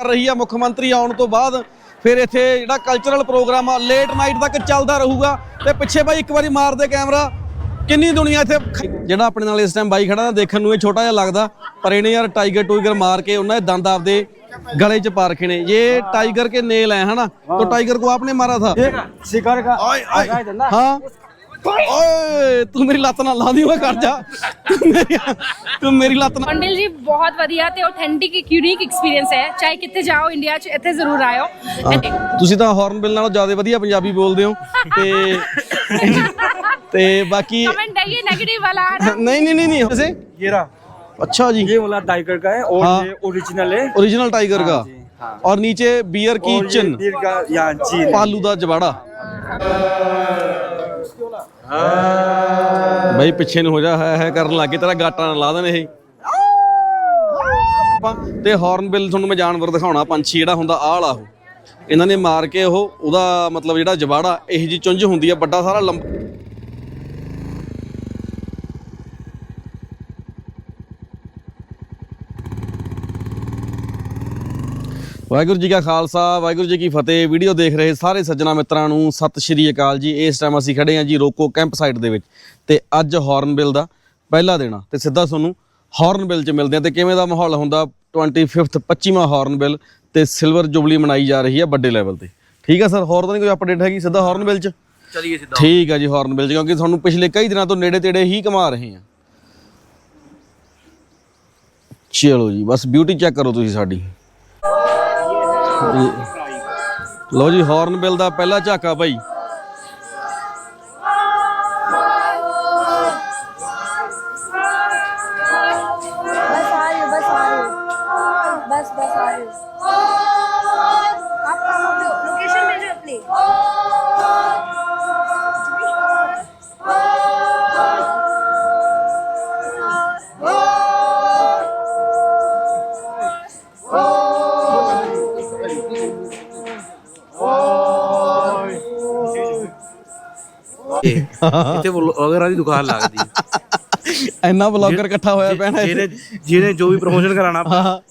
ਕਰ ਰਹੀ ਆ ਮੁੱਖ ਮੰਤਰੀ ਆਉਣ ਤੋਂ ਬਾਅਦ ਫਿਰ ਇੱਥੇ ਜਿਹੜਾ ਕਲਚਰਲ ਪ੍ਰੋਗਰਾਮ ਆ ਲੇਟ ਨਾਈਟ ਤੱਕ ਚੱਲਦਾ ਰਹੂਗਾ ਤੇ ਪਿੱਛੇ ਬਾਈ ਇੱਕ ਵਾਰੀ ਮਾਰਦੇ ਕੈਮਰਾ ਕਿੰਨੀ ਦੁਨੀਆ ਇੱਥੇ ਖ- ਜਿਹੜਾ ਆਪਣੇ ਨਾਲ ਇਸ ਟਾਈਮ ਬਾਈ ਖੜਾ ਨਾ ਦੇਖਣ ਨੂੰ ਇਹ ਛੋਟਾ ਜਿਹਾ ਲੱਗਦਾ ਪਰ ਇਹਨੇ ਯਾਰ ਟਾਈਗਰ ਟੂਈਗਰ ਮਾਰ ਕੇ ਉਹਨਾਂ ਦੇ ਦੰਦ ਆਪਦੇ ਗਲੇ 'ਚ ਪਾ ਰੱਖੇ ਨੇ ਇਹ ਟਾਈਗਰ ਕੇ ਨੇਲ ਹੈ ਹਨਾ तो टाइगर को आपने मारा था शिकार का ओए, ओए, हाँ ਤੂੰ ਮੇਰੀ ਲੱਤ ਨਾਲ ਲਾ ਦੀ ਓਏ ਕਰ ਜਾ। ਤੂੰ ਮੇਰੀ- ਲੱਤ ਨਾਲ ਪੰਡਿਲ ਜੀ ਬਹੁਤ ਵਧੀਆ ਤੇ ਆਥੈਂਟਿਕ ਇੱਕ ਯੂਨੀਕ ਐਕਸਪੀਰੀਅੰਸ ਹੈ। ਚਾਹੇ ਕਿੱਥੇ ਜਾਓ ਇੰਡੀਆ 'ਚ ਇੱਥੇ ਜ਼ਰੂਰ ਆਇਓ। ਤੁਸੀਂ ਤਾਂ ਹੌਰਨਬਿਲ ਨਾਲੋਂ ਜ਼ਿਆਦਾ ਵਧੀਆ ਪੰਜਾਬੀ ਬੋਲਦੇ ਹੋ। ਤੇ ਤੇ ਬਾਕੀ कमेंट डालिए नेगेटिव वाला है ਨਹੀਂ ਨਹੀਂ ਨਹੀਂ ਨਹੀਂ वैसे? ਅੱਛਾ ਜੀ। ये वाला टाइगर का है और हाँ। ये ओरिजिनल है ओरिजिनल टाइगर और नीचे बियर की और ये चिन तीर का यहाँ चीन है। ਪਾਲੂ ਦਾ ਜਵਾੜਾ ਬਈ ਪਿੱਛੇ ਨੂੰ ਹੋ ਜਾ ਹੈ ਹੈ ਕਰਨ ਲੱਗੇ ਤੇਰਾ ਗਾਟਾ ਨਾ ਲਾ ਦੇਣ ਇਹ ਆਪਾਂ ਤੇ ਹਾਰਨਬਿਲ ਤੁਹਾਨੂੰ ਮੈਂ ਜਾਨਵਰ ਦਿਖਾਉਣਾ ਪੰਛੀ ਜਿਹੜਾ ਹੁੰਦਾ ਆਹ ਵਾਲਾ ਉਹ ਇਹਨਾਂ ਨੇ ਮਾਰ ਕੇ ਉਹ ਉਹਦਾ ਮਤਲਬ ਜਿਹੜਾ ਜਵਾੜਾ ਇਹ ਜੀ ਚੁੰਝ ਹੁੰਦੀ ਆ ਵੱਡਾ ਸਾਰਾ ਲੰਬ ਵਾਹਿਗੁਰੂ ਜੀ ਕਾ ਖਾਲਸਾ ਵਾਹਿਗੁਰੂ ਜੀ ਕੀ ਫਤਿਹ। ਵੀਡੀਓ ਦੇਖ ਰਹੇ ਸਾਰੇ ਸੱਜਣਾ ਮਿੱਤਰਾਂ ਨੂੰ ਸਤਿ ਸ਼੍ਰੀ ਅਕਾਲ ਜੀ। ਇਸ ਟਾਈਮ ਅਸੀਂ ਖੜੇ ਹਾਂ ਜੀ ਰੋਕੋ ਕੈਂਪ ਸਾਈਟ ਦੇ ਵਿੱਚ। ਤੇ ਅੱਜ ਹਾਰਨਬਿਲ ਦਾ ਪਹਿਲਾ ਦਿਨ ਆ। ਤੇ ਸਿੱਧਾ ਤੁਹਾਨੂੰ ਹਾਰਨ ਹਾਰਨਬਿਲ 'ਚ ਮਿਲਦੇ ਆ ਤੇ ਕਿਵੇਂ ਦਾ ਮਾਹੌਲ ਹੁੰਦਾ? 25th 25ਵਾਂ ਹਾਰਨਬਿਲ ਤੇ ਸਿਲਵਰ ਜੁਬਲੀ ਮਨਾਈ ਜਾ ਰਹੀ ਹੈ ਵੱਡੇ ਲੈਵਲ ਤੇ। ਠੀਕ ਆ ਸਰ ਹੋਰ ਤਾਂ ਕੋਈ ਅਪਡੇਟ ਹੈਗੀ ਸਿੱਧਾ ਹਾਰਨਬਿਲ 'ਚ? ਚਲਿਏ ਸਿੱਧਾ। ਠੀਕ ਆ ਜੀ ਹਾਰਨਬਿਲ 'ਚ ਕਿਉਂਕਿ ਤੁਹਾਨੂੰ ਪਿਛਲੇ ਕਈ ਦਿਨਾਂ ਤੋਂ ਨੇੜੇ ਤੇੜੇ ਹੀ ਕਮਾ ਰਹੇ ਆ ਚਲੋ ਜੀ ਬਸ ਬਿਊਟੀ ਚੈੱਕ ਕਰੋ ਤੁਸੀਂ ਸਾਡੀ। ਲਓ ਜੀ ਹਾਰਨਬਿਲ ਦਾ ਪਹਿਲਾ ਝਾਕਾ ਭਾਈ ਵਲੌਗਰਾਂ ਦੀ ਦੁਕਾਨ ਲੱਗਦੀ ਇੰਨਾ ਬਲੌਗਰ ਇਕੱਠਾ ਹੋਇਆ ਪੈਣਾ ਜਿਹਨੇ ਜਿਹਨੇ ਜੋ ਵੀ ਪ੍ਰੋਮੋਸ਼ਨ ਕਰਾਣਾ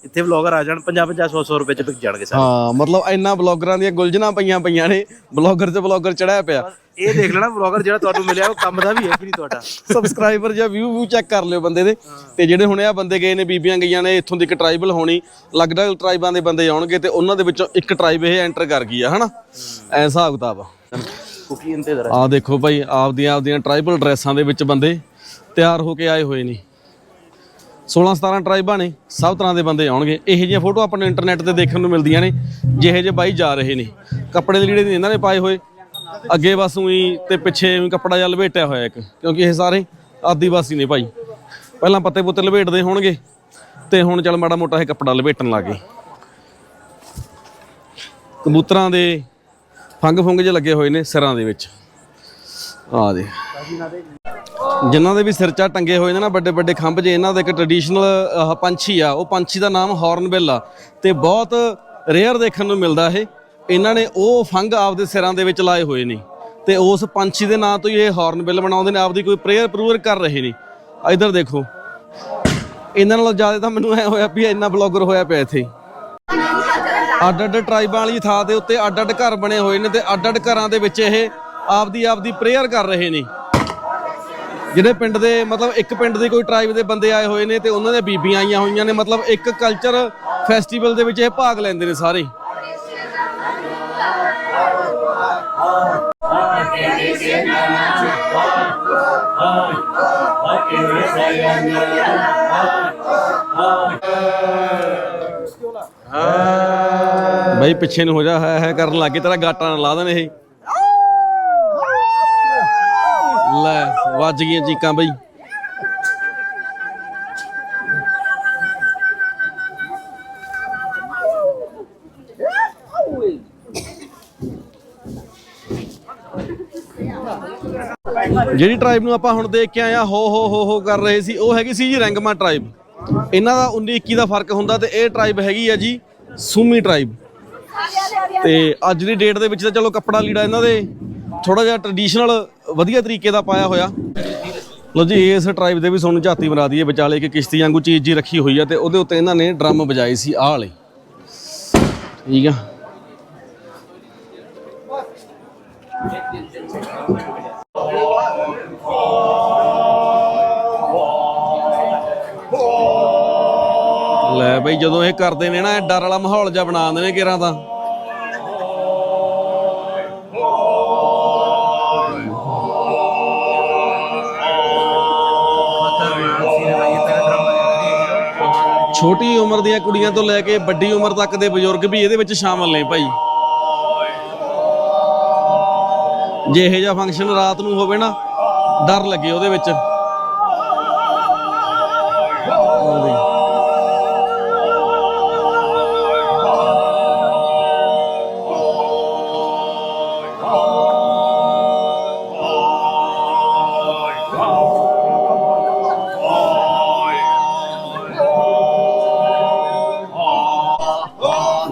ਇੱਥੇ ਵਲੌਗਰ ਆ ਜਾਣ 50 50 100 100 ਰੁਪਏ ਚ ਵਿਕ ਜਾਣਗੇ ਸਾਰੇ। ਹਾਂ ਮਤਲਬ ਇੰਨਾ ਬਲੌਗਰਾਂ ਦੀਆਂ ਗੁਲਜਣਾ ਪਈਆਂ ਪਈਆਂ ਨੇ ਬਲੌਗਰ ਤੇ ਬਲੌਗਰ ਚੜਿਆ ਪਿਆ। ਇਹ ਦੇਖ ਲੈਣਾ ਵਲੌਗਰ ਜਿਹੜਾ ਤੁਹਾਨੂੰ ਮਿਲਿਆ ਉਹ ਕੰਮ ਦਾ ਵੀ ਹੈ ਕਿ ਨਹੀਂ ਤੁਹਾਡਾ? ਸਬਸਕ੍ਰਾਈਬਰ ਜਾਂ ਵਿਊ ਵਿਊ ਚੈੱਕ ਕਰ ਲਿਓ ਬੰਦੇ ਦੇ। ਤੇ ਜਿਹੜੇ ਹੁਣੇ ਆ ਬੰਦੇ ਗਏ ਨੇ ਬੀਬੀਆਂ ਗਈਆਂ ਨੇ ਇੱਥੋਂ ਦੀ ਇੱਕ ਟ੍ਰਾਈਬਲ ਹੋਣੀ ਲੱਗਦਾ ਟ੍ਰਾਈਬਾਂ ਦੇ ਬੰਦੇ ਆਉਣਗੇ ਤੇ ਉਹਨਾਂ ਦੇ ਵਿੱਚੋਂ ਇੱਕ ਟ੍ਰਾਈਬ ਇਹ ਐਂਟਰ ਕਰ ਗਈ ਆ ਹਨਾ? ਐ ਹਿਸਾਬ ਕਿਤਾਬ ਆ। ਕੁਕੀ ਇੰਤੇ ਜ਼ਰਾ ਆ ਦੇਖੋ ਭਾਈ, ਆਪਦੀਆਂ ਆਪਦੀਆਂ ਟ੍ਰਾਈਬਲ ਡਰੈਸਾਂ ਦੇ ਵਿੱਚ ਬੰਦੇ ਤਿਆਰ ਹੋ ਕੇ ਆਏ ਹੋਏ ਨੇ। 16 17 ਟ੍ਰਾਈਬਾਂ ਨੇ, ਸਭ ਤਰ੍ਹਾਂ ਦੇ ਬੰਦੇ ਆਉਣਗੇ। ਇਹੋ ਜਿਹੀਆਂ ਫੋਟੋ ਆਪਾਂ ਨੂੰ ਇੰਟਰਨੈਟ ਤੇ ਦੇਖਣ ਨੂੰ ਮਿਲਦੀਆਂ ਨੇ, ਜਿਹੇ ਜਿਹੇ ਬਾਈ ਜਾ ਰਹੇ ਨੇ। ਕੱਪੜੇ ਦੇ ਲੀੜੇ ਨਹੀਂ ਇਹਨਾਂ ਨੇ ਪਾਏ ਹੋਏ। ਅੱਗੇ ਬਸ ਉਹੀ ਤੇ ਪਿੱਛੇ ਵੀ ਕੱਪੜਾ ਜਿਹਾ ਲਪੇਟਿਆ ਹੋਇਆ ਇੱਕ, ਕਿਉਂਕਿ ਇਹ ਸਾਰੇ ਆਦੀਵਾਸੀ ਨੇ ਭਾਈ। ਪਹਿਲਾਂ ਪੱਤੇ ਪੁੱਤੇ ਲਪੇਟਦੇ ਹੋਣਗੇ ਤੇ ਹੁਣ ਚੱਲ ਮਾੜਾ ਮੋਟਾ ਇਹ ਕੱਪੜਾ ਲਪੇਟਣ ਲੱਗੇ ਕਬੂਤਰਾਂ ਦੇ ਫੰਗ ਫੁੰਗ ਜੇ ਲੱਗੇ ਹੋਏ ਨੇ ਸਿਰਾਂ ਦੇ ਵਿੱਚ। ਆ ਦੇ। ਜਿਨ੍ਹਾਂ ਦੇ ਵੀ ਸਿਰ ਚਾ ਟੰਗੇ ਹੋਏ ਨੇ ਨਾ ਵੱਡੇ ਵੱਡੇ ਖੰਭ ਜੇ, ਇਹਨਾਂ ਦਾ ਇੱਕ ਟ੍ਰੈਡੀਸ਼ਨਲ ਪੰਛੀ ਆ, ਉਹ ਪੰਛੀ ਦਾ ਨਾਮ ਹਾਰਨਬਿਲ ਆ। ਤੇ ਬਹੁਤ ਰੇਅਰ ਦੇਖਣ ਨੂੰ ਮਿਲਦਾ ਇਹ। ਇਹਨਾਂ ਨੇ ਉਹ ਫੰਗ ਆਪਦੇ ਸਿਰਾਂ ਦੇ ਵਿੱਚ ਲਾਏ ਹੋਏ ਨੇ। ਤੇ ਉਸ ਪੰਛੀ ਦੇ ਨਾਂ ਤੋਂ ਹੀ ਇਹ ਹਾਰਨਬਿਲ ਬਣਾਉਂਦੇ ਨੇ, ਆਪਦੀ ਕੋਈ ਪ੍ਰੇਅਰ ਪ੍ਰੂਅਰ ਕਰ ਰਹੇ ਨੇ। ਇਧਰ ਦੇਖੋ। ਇਹਨਾਂ ਨਾਲੋਂ ਜ਼ਿਆਦਾ ਤਾਂ ਮੈਨੂੰ ਐ ਹੋਇਆ ਵੀ ਇੰਨਾ ਬਲੌਗਰ ਹੋਇਆ ਪਿਆ ਇੱਥੇ। ਅੱਡ ਅੱਡ ਟਰਾਈਬਾਂ ਵਾਲੀ ਥਾਂ ਦੇ ਉੱਤੇ ਅੱਡ ਅੱਡ ਘਰ ਬਣੇ ਹੋਏ ਨੇ ਤੇ ਅੱਡ ਅੱਡ ਘਰਾਂ ਦੇ ਵਿੱਚ ਇਹ ਆਪਦੀ ਆਪਦੀ ਪ੍ਰੇਅਰ ਕਰ ਰਹੇ ਨੇ। ਜਿਹੜੇ ਪਿੰਡ ਦੇ ਮਤਲਬ ਇੱਕ ਪਿੰਡ ਦੇ ਕੋਈ ਟਰਾਈਬ ਦੇ ਬੰਦੇ ਆਏ ਹੋਏ ਨੇ ਤੇ ਉਹਨਾਂ ਦੇ ਬੀਬੀਆਂ ਆਈਆਂ ਹੋਈਆਂ ਨੇ, ਮਤਲਬ ਇੱਕ ਕਲਚਰ ਫੈਸਟੀਵਲ ਦੇ ਵਿੱਚ ਇਹ ਭਾਗ ਲੈਂਦੇ ਨੇ ਸਾਰੇ। ਬਈ, ਪਿੱਛੇ ਨੂੰ ਹੋ ਜਾ, ਹੈ ਹੈ ਕਰਨ ਲੱਗੇ ਤੇਰਾ ਗਾਟਾ ਨਾ ਲਾ ਦੇਣ ਇਹ। ਲੈ, ਵੱਜ ਗਈਆਂ ਚੀਕਾਂ ਬਈ। ਜਿਹੜੀ ਟ੍ਰਾਈਬ ਨੂੰ ਆਪਾਂ ਹੁਣ ਦੇਖ ਕੇ ਆਏ ਆ, ਹੋ ਹੋ ਹੋ ਹੋ ਕਰ ਰਹੇ ਸੀ, ਉਹ ਹੈਗੀ ਸੀ ਜੀ ਰੈਂਗਮਾ ਟ੍ਰਾਈਬ ਇਹਨਾਂ ਦਾ 19 21 ਦਾ ਫ਼ਰਕ ਹੁੰਦਾ ਤੇ ਇਹ ਟ੍ਰਾਈਬ ਹੈਗੀ ਆ ਜੀ ਸੂਮੀ ਟ੍ਰਾਈਬ ਤੇ ਅੱਜ ਦੀ ਡੇਟ ਦੇ ਵਿੱਚ ਤਾਂ ਚਲੋ ਕੱਪੜਾ ਲੀੜਾ ਇਹਨਾਂ ਦੇ ਥੋੜਾ ਜਿਹਾ ਟ੍ਰੈਡੀਸ਼ਨਲ ਵਧੀਆ ਤਰੀਕੇ ਦਾ ਪਾਇਆ ਹੋਇਆ। ਲੋ ਜੀ, ਇਸ ਟ੍ਰਾਈਬ ਦੇ ਵੀ ਤੁਹਾਨੂੰ ਝਾਤੀ ਮਰਾ ਦਈਏ, ਵਿਚਾਲੇ ਇੱਕ ਕਿਸ਼ਤੀ ਵਾਂਗੂ ਚੀਜ਼ ਜੀ ਰੱਖੀ ਹੋਈ ਆ ਤੇ ਉਹਦੇ ਉੱਤੇ ਇਹਨਾਂ ਨੇ ਡਰਮ ਵਜਾਏ ਸੀ, ਆਹ ਵਾਲੇ। ਠੀਕ ਆ। ਲੈ ਬਈ, ਜਦੋਂ ਇਹ ਕਰਦੇ ਨੇ ਨਾ, ਇਹ ਡਰ ਵਾਲਾ ਮਾਹੌਲ ਜਿਹਾ ਬਣਾ ਦਿੰਦੇ ਨੇ ਕਿਰਾਂ ਤਾਂ ਛੋਟੀ ਉਮਰ ਦੀਆਂ ਕੁੜੀਆਂ ਤੋਂ ਲੈ ਕੇ ਵੱਡੀ ਉਮਰ ਤੱਕ ਦੇ ਬਜ਼ੁਰਗ ਵੀ ਇਹਦੇ ਵਿੱਚ ਸ਼ਾਮਲ ਨੇ ਭਾਈ। ਜੇ ਇਹੋ ਜਿਹਾ ਫੰਕਸ਼ਨ ਰਾਤ ਨੂੰ ਹੋਵੇ ਨਾ, ਡਰ ਲੱਗੇ ਉਹਦੇ ਵਿੱਚ।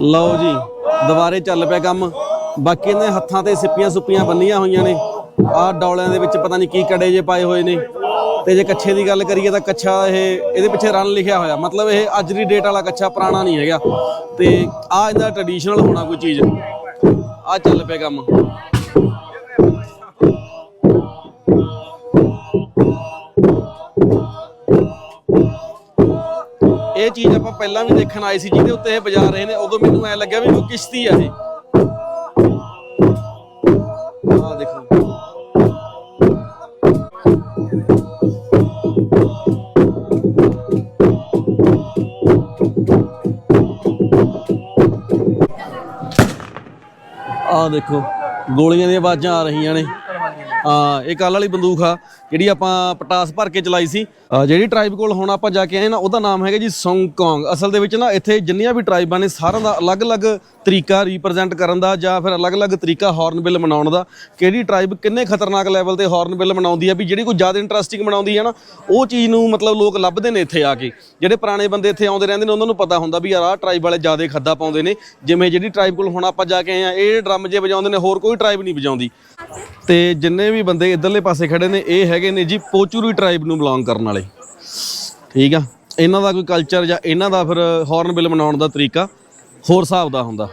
ਲਓ ਜੀ, ਦੁਬਾਰੇ ਚੱਲ ਪਿਆ ਕੰਮ। ਬਾਕੀ ਇਹਨੇ ਹੱਥਾਂ ਤੇ ਸਿੱਪੀਆਂ ਸੁੱਪੀਆਂ ਬੰਨੀਆਂ ਹੋਈਆਂ ਨੇ। ਆਹ ਡੌਲਿਆਂ ਦੇ ਵਿੱਚ ਪਤਾ ਨਹੀਂ ਕੀ ਕੜੇ ਜੇ ਪਾਏ ਹੋਏ ਨੇ। ਤੇ ਜੇ ਕੱਛੇ ਦੀ ਗੱਲ ਕਰੀਏ ਤਾਂ ਕੱਛਾ ਇਹ, ਇਹਦੇ ਪਿੱਛੇ ਰਨ ਲਿਖਿਆ ਹੋਇਆ। ਮਤਲਬ ਇਹ ਅੱਜ ਦੀ ਡੇਟ ਵਾਲਾ ਕੱਛਾ ਪੁਰਾਣਾ ਨਹੀਂ ਹੈਗਾ। ਤੇ ਆਹ ਇਹਦਾ ਟ੍ਰੈਡੀਸ਼ਨਲ ਹੋਣਾ ਕੋਈ ਚੀਜ਼। ਆਹ ਚੱਲ ਪਿਆ ਕੰਮ। ਇਹ ਚੀਜ਼ ਆਪਾਂ ਪਹਿਲਾਂ ਵੀ ਦੇਖਣ ਆਏ ਸੀ, ਜਿਹਦੇ ਉੱਤੇ ਇਹ ਵਜਾ ਰਹੇ ਨੇ, ਉਦੋਂ ਮੈਨੂੰ ਐ ਲੱਗਿਆ ਵੀ ਉਹ ਕਿਸ਼ਤੀ ਆ ਇਹ ਆਹ ਦੇਖੋ। ਆਹ ਦੇਖੋ, ਗੋਲੀਆਂ ਦੀਆਂ ਆਵਾਜ਼ਾਂ ਆ ਰਹੀਆਂ ਨੇ। ਹਾਂ, ਇਹ ਕੱਲ ਵਾਲੀ ਬੰਦੂਕ ਆ, ਜਿਹੜੀ ਆਪਾਂ ਪਟਾਸ ਭਰ ਕੇ ਚਲਾਈ ਸੀ। ਜਿਹੜੀ ਟ੍ਰਾਈਬ ਕੋਲ ਹੁਣ ਆਪਾਂ ਜਾ ਕੇ ਆਏ ਨਾ, ਉਹਦਾ ਨਾਮ ਹੈਗਾ ਜੀ ਸੌਂਗਕੌਂਗ ਅਸਲ ਦੇ ਵਿੱਚ ਨਾ, ਇੱਥੇ ਜਿੰਨੀਆਂ ਵੀ ਟ੍ਰਾਈਬਾਂ ਨੇ, ਸਾਰਿਆਂ ਦਾ ਅਲੱਗ-ਅਲੱਗ ਤਰੀਕਾ ਰਿਪਰੈਜ਼ੈਂਟ ਕਰਨ ਦਾ ਜਾਂ ਫਿਰ ਅਲੱਗ-ਅਲੱਗ ਤਰੀਕਾ ਹਾਰਨਬਿਲ ਮਨਾਉਣ ਦਾ। ਕਿਹੜੀ ਟ੍ਰਾਈਬ ਕਿੰਨੇ ਖਤਰਨਾਕ ਲੈਵਲ ਤੇ ਹਾਰਨਬਿਲ ਮਨਾਉਂਦੀ ਆ ਵੀ ਜਿਹੜੀ ਕੋਈ ਜ਼ਿਆਦਾ ਇੰਟਰਸਟਿੰਗ ਮਨਾਉਂਦੀ ਹੈ ਨਾ, ਉਹ ਚੀਜ਼ ਨੂੰ ਮਤਲਬ ਲੋਕ ਲੱਭਦੇ ਨੇ ਇੱਥੇ ਆ ਕੇ। ਜਿਹੜੇ ਪੁਰਾਣੇ ਬੰਦੇ ਇੱਥੇ ਆਉਂਦੇ ਰਹਿੰਦੇ ਨੇ, ਉਹਨਾਂ ਨੂੰ ਪਤਾ ਹੁੰਦਾ ਵੀ ਯਾਰ, ਆਹ ਟ੍ਰਾਈਬ ਵਾਲੇ ਜ਼ਿਆਦਾ ਖੱਦਾ ਪਾਉਂਦੇ ਨੇ। ਜਿਵੇਂ ਜਿਹੜੀ ਟ੍ਰਾਈਬ ਕੋਲ ਹੁਣ ਆਪਾਂ ਜਾ ਕੇ ਆਏ ਆ, ਇਹ ਡਰਮ ਜੇ ਵਜਾਉਂਦੇ ਨੇ, ਹੋਰ ਕੋਈ ਟ੍ਰਾਈਬ ਨਹੀਂ ਵਜਾਉਂਦੀ। ਤੇ ਜਿੰਨੇ ਵੀ ਬੰਦੇ ਇਧਰਲੇ ਪਾਸੇ ਖੜੇ ਨੇ, ਇਹ ਹੈਗੇ ਨੇ ਜੀ ਪੋਚੂਰੀ ਟ੍ਰਾਈਬ ਨੂੰ ਬਿਲੋਂਗ ਕਰਨ ਵਾਲੇ। ਠੀਕ ਆ? ਇਹਨਾਂ ਦਾ ਕੋਈ ਕਲਚਰ ਜਾਂ ਇਹਨਾਂ ਦਾ ਫਿਰ ਹਾਰਨਬਿਲ ਮਨਾਉਣ ਦਾ ਤਰੀਕਾ ਹੋਰ ਹਿਸਾਬ ਦਾ ਹੁੰਦਾ।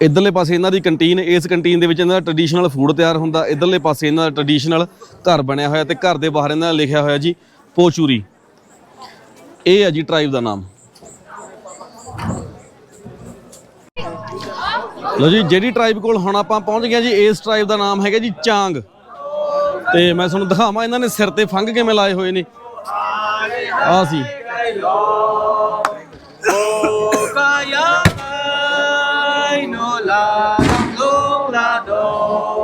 ਇਧਰਲੇ ਪਾਸੇ ਇਹਨਾਂ ਦੀ ਕੰਟੀਨ ਇਸ ਕੰਟੀਨ ਦੇ ਵਿੱਚ ਇਹਨਾਂ ਦਾ ਟ੍ਰੈਡੀਸ਼ਨਲ ਫੂਡ ਤਿਆਰ ਹੁੰਦਾ। ਇਧਰਲੇ ਪਾਸੇ ਇਹਨਾਂ ਦਾ ਟ੍ਰੈਡੀਸ਼ਨਲ ਘਰ ਬਣਿਆ ਹੋਇਆ ਤੇ ਘਰ ਦੇ ਬਾਹਰ ਇਹਨਾਂ ਦਾ ਲਿਖਿਆ ਹੋਇਆ ਜੀ ਪੋਚੂਰੀ। ਇਹ ਹੈ ਜੀ ਟ੍ਰਾਈਬ ਦਾ ਨਾਮ। ਲੋ ਜੀ, ਜਿਹੜੀ ਟ੍ਰਾਈਬ ਕੋਲ ਹੁਣ ਆਪਾਂ ਪਹੁੰਚ ਗਏ ਜੀ, ਇਸ ਟ੍ਰਾਈਬ ਦਾ ਨਾਮ ਹੈਗਾ ਜੀ ਚਾਂਗ। ਤੇ ਮੈਂ ਤੁਹਾਨੂੰ ਦਿਖਾਵਾਂ, ਇਹਨਾਂ ਨੇ ਸਿਰ ਤੇ ਫੰਗ ਕਿਵੇਂ ਲਾਏ ਹੋਏ ਨੇ। ਆ ਸੀ।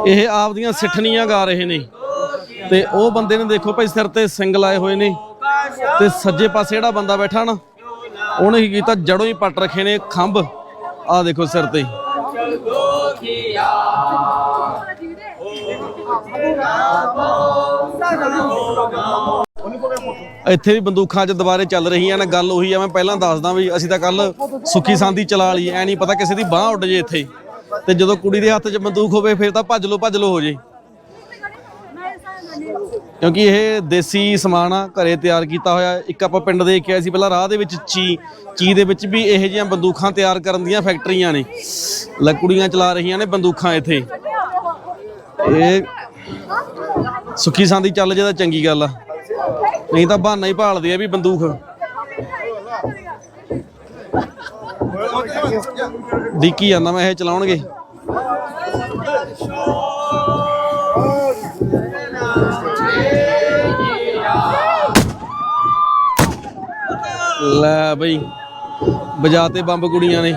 ਇਹ ਆਪਦੀਆਂ ਸਿੱਠਣੀਆਂ ਗਾ ਰਹੇ ਨੇ। ਤੇ ਉਹ ਬੰਦੇ ਨੇ ਦੇਖੋ ਭਾਈ, ਸਿਰ ਤੇ ਸਿੰਗ ਲਾਏ ਹੋਏ ਨੇ। ਤੇ ਸੱਜੇ ਪਾਸੇ ਜਿਹੜਾ ਬੰਦਾ ਬੈਠਾ ਨਾ, ਉਹਨੇ ਕੀ ਕੀਤਾ ਜੜੋਂ ਹੀ ਪੱਟ ਰੱਖੇ ਨੇ ਖੰਭ। ਆ ਦੇਖੋ ਸਿਰ ਤੇ। ਇੱਥੇ ਵੀ ਬੰਦੂਕਾਂ 'ਚ ਦੁਬਾਰੇ ਚੱਲ ਰਹੀਆਂ ਨੇ, ਗੱਲ ਉਹੀ ਆ, ਮੈਂ ਪਹਿਲਾਂ ਦੱਸਦਾ ਵੀ ਅਸੀਂ ਤਾਂ ਕੱਲ ਸੁੱਖੀ ਸਾਂਦੀ ਚਲਾ ਲਈ, ਐ ਨਹੀਂ ਪਤਾ ਕਿਸੇ ਦੀ ਬਾਹ ਉੱਡ ਜੇ ਇੱਥੇ। ਤੇ ਜਦੋਂ ਕੁੜੀ ਦੇ ਹੱਥ 'ਚ ਬੰਦੂਕ ਹੋਵੇ, ਫਿਰ ਤਾਂ ਭੱਜ ਲੋ ਭੱਜ ਲੋ ਹੋ ਜੇ। ਕਿਉਂਕਿ ਇਹ ਦੇਸੀ ਸਮਾਨ ਆ, ਘਰੇ ਤਿਆਰ ਕੀਤਾ ਹੋਇਆ। ਇੱਕ ਆਪਾਂ ਪਿੰਡ ਦੇ ਕੇ ਆਏ ਸੀ ਪਹਿਲਾਂ ਰਾਹ ਦੇ ਵਿੱਚ ਚੀ ਚੀ ਦੇ ਵਿੱਚ ਵੀ ਇਹੋ ਜਿਹੀਆਂ ਬੰਦੂਕਾਂ ਤਿਆਰ ਕਰਨ ਦੀਆਂ ਫੈਕਟਰੀਆਂ ਨੇ। ਲੈ ਚਲਾ ਰਹੀਆਂ ਨੇ ਬੰਦੂਕਾਂ ਇੱਥੇ। ਇਹ ਸੁੱਖੀ ਸਾਂਦੀ ਚੱਲ ਜੇ ਤਾਂ ਚੰਗੀ ਗੱਲ ਆ। ਨਹੀਂ ਤਾਂ ਬਹਾਨਾ ਹੀ ਭਾਲਦੇ ਆ ਵੀ ਬੰਦੂਕ। ਡਿੱਕੀ ਜਾਂਦਾ ਮੈਂ ਇਹ ਚਲਾਉਣਗੇ। ਲੈ ਬਈ ਵਜਾਤੇ ਬੰਬ ਕੁੜੀਆਂ ਨੇ।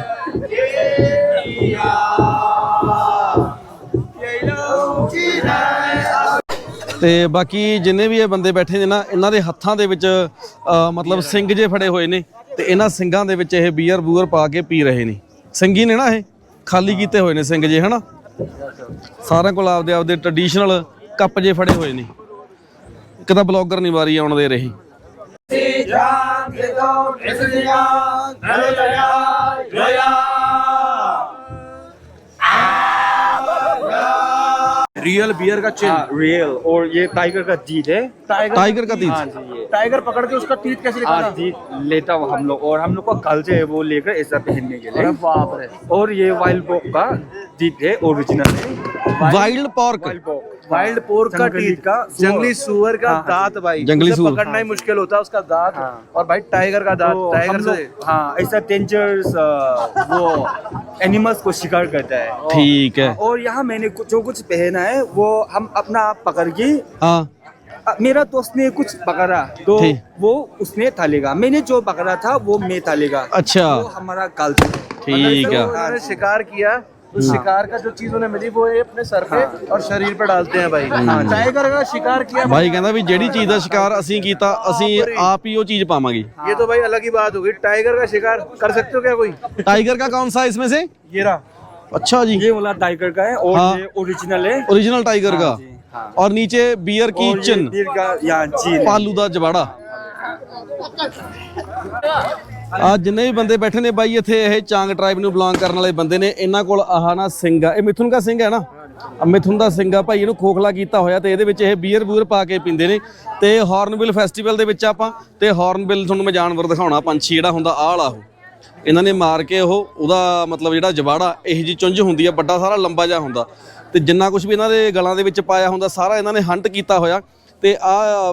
ਤੇ ਬਾਕੀ ਜਿੰਨੇ ਵੀ ਇਹ ਬੰਦੇ ਬੈਠੇ ਨੇ ਨਾ, ਇਹਨਾਂ ਦੇ ਹੱਥਾਂ ਦੇ ਵਿੱਚ ਮਤਲਬ ਸਿੰਘ ਜੇ ਫੜੇ ਹੋਏ ਨੇ, ਤੇ ਇਹਨਾਂ ਸਿੰਘਾਂ ਦੇ ਵਿੱਚ ਇਹ ਬੀਅਰ ਬੂਅਰ ਪਾ ਕੇ ਪੀ ਰਹੇ ਨੇ। ਸਿੰਘੀ ਨੇ ਨਾ ਇਹ, ਖਾਲੀ ਕੀਤੇ ਹੋਏ ਨੇ ਸਿੰਘ ਜੇ, ਹਨਾ? ਸਾਰਿਆਂ ਕੋਲ ਆਪਦੇ ਆਪਦੇ ਟ੍ਰੈਡੀਸ਼ਨਲ ਕੱਪ ਜੇ ਫੜੇ ਹੋਏ ਨੇ ਇੱਕ ਤਾਂ ਬਲੌਗਰ ਨਹੀਂ ਵਾਰੀ ਆਉਣ ਦੇ ਰਹੀ रियल बियर का चिल हाँ रियल और ये टाइगर का जीत है टाइगर टाइगर का हाँ तीत जी ये टाइगर पकड़ के उसका टीथ कैसे हाँ निकाला जीत लेता हुआ हम लोग और हम लोग का कल्चर है वो लेकर ऐसा पहनने के अरे लिए बाप रे और ये वाइल्ड बॉक का जीत है ओरिजिनल है ਵਾਈਲਡ ਪੌਰਕ वाइल्ड बॉक wild हाँ। पोर्क का टीथ का जंगली सुअर। का हाँ, हाँ, दांत भाई। जंगली सुअर। पकड़ना ही मुश्किल होता है उसका दांत। और भाई टाइगर का दांत टाइगर से हाँ ऐसा टेंजर्स वो एनिमल्स को शिकार करता है। ठीक है। और यहाँ मैंने जो कुछ पहना है वो हम अपना आप पकड़ के मेरा दोस्त ने कुछ पकड़ा तो वो उसने था लेगा मैंने जो पकड़ा था वो मैं था लेगा अच्छा। वो हमारा कल ठीक मतलब है। शिकार किया। तो शिकार का जो चीज उन्हें मिली वो ये अपने सर पे और शरीर पे डालते हैं भाई हाँ टाइगर का शिकार किया ਬਾਈ ਕਹਿੰਦਾ ਵੀ ਜਿਹੜੀ ਚੀਜ਼ ਦਾ ਸ਼ਿਕਾਰ ਅਸੀਂ ਕੀਤਾ ਅਸੀਂ ਆਪ ਹੀ ਉਹ ਚੀਜ਼ ਪਾਵਾਂਗੇ ये तो भाई अलग ही बात होगी टाइगर का शिकार कर सकते हो क्या कोई टाइगर का कौन सा इसमें से ये रहा अच्छा जी ये वाला टाइगर का है और हाँ। ये ओरिजिनल है ओरिजिनल टाइगर का जी, हाँ। और नीचे बियर की और ये चिन बीर का यहाँ चीन है। ਪਾਲੂ ਦਾ ਜਵਾੜਾ ਆ ਜਿੰਨੇ ਵੀ ਬੰਦੇ ਬੈਠੇ ਨੇ ਬਾਈ, ਇੱਥੇ ਇਹ ਚਾਂਗ ਟ੍ਰਾਈਬ ਨੂੰ ਬਿਲੋਂਗ ਕਰਨ ਵਾਲੇ ਬੰਦੇ ਨੇ, ਇਹਨਾਂ ਕੋਲ ਆਹ ਨਾ ਸਿੰਘ ਆ। ਇਹ ਮਿਥੁਨ ਦਾ ਸਿੰਘ ਹੈ ਨਾ? ਮਿਥੁਨ ਦਾ ਸਿੰਘ ਆ ਭਾਈ, ਇਹਨੂੰ ਖੋਖਲਾ ਕੀਤਾ ਹੋਇਆ ਤੇ ਇਹਦੇ ਵਿੱਚ ਇਹ ਬੀਅਰ ਬੂਰ ਪਾ ਕੇ ਪੀਂਦੇ ਨੇ। ਤੇ ਹਾਰਨਬਿਲ ਫੈਸਟੀਵਲ ਦੇ ਵਿੱਚ ਆਪਾਂ, ਤੇ ਹਾਰਨਬਿਲ ਤੁਹਾਨੂੰ ਮੈਂ ਜਾਨਵਰ ਦਿਖਾਉਣਾ, ਪੰਛੀ ਜਿਹੜਾ ਹੁੰਦਾ ਆਹ ਵਾਲਾ ਉਹ। ਇਹਨਾਂ ਨੇ ਮਾਰ ਕੇ ਉਹ, ਉਹਦਾ ਮਤਲਬ ਜਿਹੜਾ ਜਵਾੜਾ, ਇਹ ਜੀ ਚੁੰਝ ਹੁੰਦੀ ਆ, ਵੱਡਾ ਸਾਰਾ ਲੰਬਾ ਜਿਹਾ ਹੁੰਦਾ। ਤੇ ਜਿੰਨਾ ਕੁਝ ਵੀ ਇਹਨਾਂ ਦੇ ਗਲਾਂ ਦੇ ਵਿੱਚ ਪਾਇਆ ਹੁੰਦਾ, ਸਾਰਾ ਇਹਨਾਂ ਨੇ ਹੰਟ ਕੀਤਾ ਹੋਇਆ। ਤੇ ਆ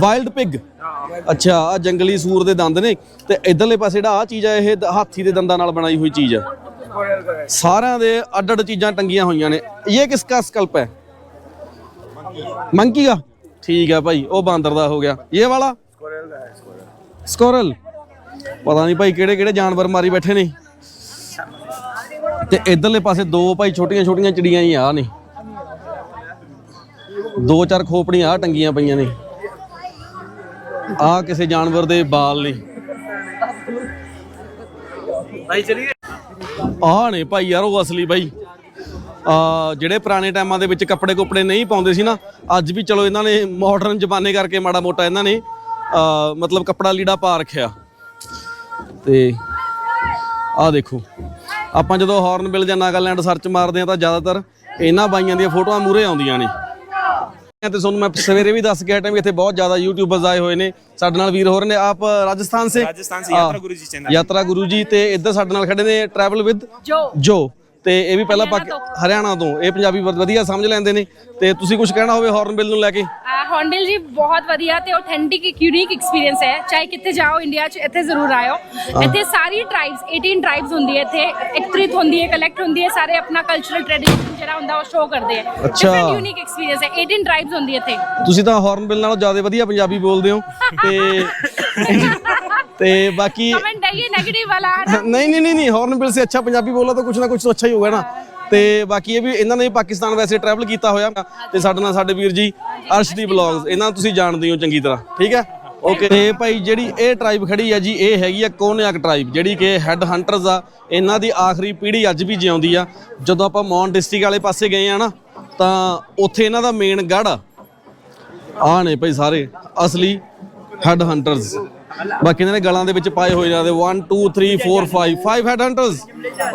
ਵਾਈਲਡ ਪਿਗ ਅੱਛਾ, ਆ ਜੰਗਲੀ ਸੂਰ ਦੇ ਦੰਦ ਨੇ। ਤੇ ਇਧਰਲੇ ਪਾਸੇ ਜਿਹੜਾ ਆ ਚੀਜ਼ ਆ, ਇਹ ਹਾਥੀ ਦੇ ਦੰਦਾਂ ਨਾਲ ਬਣਾਈ ਹੋਈ ਚੀਜ਼ ਆ। ਸਾਰਿਆਂ ਦੇ ਅੱਡ ਅੱਡ ਚੀਜ਼ਾਂ ਟੰਗੀਆਂ ਹੋਈਆਂ ਨੇ। ਇਹ ਕਿਸ ਦਾ ਸਕਲਪ ਹੈ? ਮੰਕੀ ਦਾ। ਠੀਕ ਹੈ ਭਾਈ, ਉਹ ਬਾਂਦਰ ਦਾ ਹੋ ਗਿਆ। ਇਹ ਵਾਲਾ? ਸਕੋਰਲ। ਪਤਾ ਨਹੀਂ ਭਾਈ ਕਿਹੜੇ ਕਿਹੜੇ ਜਾਨਵਰ ਮਾਰੀ ਬੈਠੇ ਨੇ। ਤੇ ਇਧਰਲੇ ਪਾਸੇ ਦੋ ਭਾਈ ਛੋਟੀਆਂ ਛੋਟੀਆਂ ਚਿੜੀਆਂ ਹੀ ਆ ਨੇ। ਦੋ ਚਾਰ ਖੋਪੜੀਆਂ ਆ ਟੰਗੀਆਂ ਪਈਆਂ ਨੇ। ਆ ਕਿਸੇ ਜਾਨਵਰ ਦੇ ਬਾਲ ਨੇ। ਭਾਈ ਚਲੀਏ। ਆ ਨੇ ਭਾਈ ਯਾਰ ਉਹ ਅਸਲੀ ਭਾਈ ਆ ਜਿਹੜੇ ਪੁਰਾਣੇ ਟਾਈਮਾਂ ਦੇ ਵਿੱਚ ਕੱਪੜੇ ਕੁਪੜੇ ਨਹੀਂ ਪਾਉਂਦੇ ਸੀ ਨਾ ਅੱਜ ਵੀ ਚਲੋ ਇਹਨਾਂ ਨੇ ਮਾਡਰਨ ਜ਼ਮਾਨੇ ਕਰਕੇ ਮਾੜਾ ਮੋਟਾ ਇਹਨਾਂ ਨੇ ਆ ਮਤਲਬ ਕੱਪੜਾ ਲੀੜਾ ਪਾ ਰੱਖਿਆ। ਤੇ ਆ ਦੇਖੋ ਆਪਾਂ ਜਦੋਂ ਹਾਰਨ ਬਿਲ ਜਾਂ ਨਾਗਾਲੈਂਡ ਸਰਚ ਮਾਰਦੇ ਆ ਤਾਂ ਜ਼ਿਆਦਾਤਰ ਇਹਨਾਂ ਬਾਈਆਂ ਦੀਆਂ ਫੋਟੋਆਂ ਮੂਰੇ ਆਉਂਦੀਆਂ ਨੇ। ਤੇ ਤੁਹਾਨੂੰ ਮੈਂ ਸਵੇਰੇ ਵੀ ਦੱਸ ਗਿਆ ਆਇਆ ਟਾਈਮ ਇੱਥੇ ਬਹੁਤ ਜ਼ਿਆਦਾ ਯੂਟਿਊਬਰਸ ਆਏ ਹੋਏ ਨੇ। ਸਾਡੇ ਨਾਲ ਵੀਰ ਹੋਰ ਨੇ ਆਪ ਰਾਜਸਥਾਨ ਸੇ? ਯਾਤਰਾ ਗੁਰੂ ਜੀ ਚੈਨਲ ਯਾਤਰਾ ਗੁਰੂ ਜੀ ਤੇ ਇੱਧਰ ਸਾਡੇ ਨਾਲ ਖੜੇ ਨੇ ਟਰੈਵਲ ਵਿਦ ਜੋ। ਤੇ ਇਹ ਵੀ ਪਹਿਲਾਂ ਪਾਕ ਹਰਿਆਣਾ ਤੋਂ। ਇਹ ਪੰਜਾਬੀ ਵ- ਵਧੀਆ ਸਮਝ ਲੈਂਦੇ ਨੇ। ਤੇ ਤੁਸੀਂ ਕੁਝ ਕਹਿਣਾ ਹੋਵੇ ਹਾਰਨਬਿਲ ਨੂੰ ਲੈ ਕੇ? ਹੌਂਡਲ ਜੀ ਬਹੁਤ ਵਧੀਆ ਤੇ ਆਥੈਂਟਿਕ ਇੱਕ ਯੂਨੀਕ ਐਕਸਪੀਰੀਅੰਸ ਹੈ। ਚਾਹੇ ਕਿੱਥੇ ਜਾਓ ਇੰਡੀਆ 'ਚ ਇੱਥੇ ਜ਼ਰੂਰ ਆਇਓ। ਇੱਥੇ ਸਾਰੀ ਟ੍ਰਾਈਬਸ 18 ਟ੍ਰਾਈਬਸ ਹੁੰਦੀ ਹੈ ਇੱਥੇ। ਇਕੱਤਰਿਤ ਹੁੰਦੀ ਹੈ ਕਲੈਕਟ ਹੁੰਦੀ ਹੈ। ਸਾਰੇ ਆਪਣਾ ਕਲਚਰਲ ਟ੍ਰੈਡੀਸ਼ਨ ਜਿਹੜਾ ਹੁੰਦਾ ਉਹ ਸ਼ੋਅ ਕਰਦੇ ਹੈ। ਅੱਛਾ। ਯੂਨੀਕ ਐਕਸਪੀਰੀਅੰਸ ਹੈ। 18 ਟ੍ਰਾਈਬਸ ਹੁੰਦੀ ਹੈ ਇੱਥੇ। ਤੁਸੀਂ ਤਾਂ ਹਾਰਨਬਿਲ ਨਾਲੋਂ ਜ਼ਿਆਦਾ ਵਧੀਆ ਪੰਜਾਬੀ ਬੋਲਦੇ ਹੋ। ਤੇ ਤੇ ਬਾਕੀ ਕਮੈਂਟ ਆਈਏ 네ਗੇटिव ਵਾਲਾ ਨਹੀਂ ਨਹੀਂ ਨਹੀਂ ਨਹੀਂ ਹੌਰਨਬਿਲ ਸੇ ਅੱਛਾ ਪੰਜਾਬੀ ਬੋਲਾ ਤਾਂ ਕੁਛ ਨਾ ਕੁਛ ਤਾਂ ਅੱਛਾ ਹੀ ਹੋਗਾ ਨਾ ਤੇ ਬਾਕੀ ਇਹ ਵੀ ਇਹਨਾਂ ਨੇ ਪਾਕਿਸਤਾਨ ਵੈਸੇ ਟਰੈਵਲ ਕੀਤਾ ਹੋਇਆ ਤੇ ਸਾਡੇ ਨਾਲ ਸਾਡੇ ਵੀਰ ਜੀ ਅਰਸ਼ਦੀ ਬਲੌਗਸ ਇਹਨਾਂ ਨੂੰ ਤੁਸੀਂ ਜਾਣਦੇ ਹੋ ਚੰਗੀ ਤਰ੍ਹਾਂ ਠੀਕ ਹੈ? ਓਕੇ ਤੇ ਭਾਈ ਜਿਹੜੀ ਇਹ ਟਰਾਈਬ ਖੜੀ ਆ ਜੀ ਇਹ ਹੈਗੀ ਆ ਕੋਨਿਆਕ ਟਰਾਈਬ ਜਿਹੜੀ ਕਿ ਹੈੱਡ ਹੰਟਰਸ ਆ ਇਹਨਾਂ ਦੀ ਆਖਰੀ ਪੀੜ੍ਹੀ ਅੱਜ ਵੀ ਜਿਉਂਦੀ ਆ। ਜਦੋਂ ਆਪਾਂ ਮੌਨ ਡਿਸਟ੍ਰਿਕਟ ਵਾਲੇ ਪਾਸੇ ਗਏ ਆ ਨਾ ਤਾਂ ਉੱਥੇ ਇਹਨਾਂ ਦਾ ਮੇਨ ਗੜ ਆ। ਨੇ ਭਾਈ ਸਾਰੇ ਅਸਲੀ ਹੈੱਡ ਹੰਟਰਸ ਬਾਕੀ ਇਹਨਾਂ ਨੇ ਗਲਾਂ ਦੇ ਵਿੱਚ ਪਾਏ ਹੋਏ ਨੇ 1 2 3 4 5 5 ਹੈਡ ਹੰਟਰਸ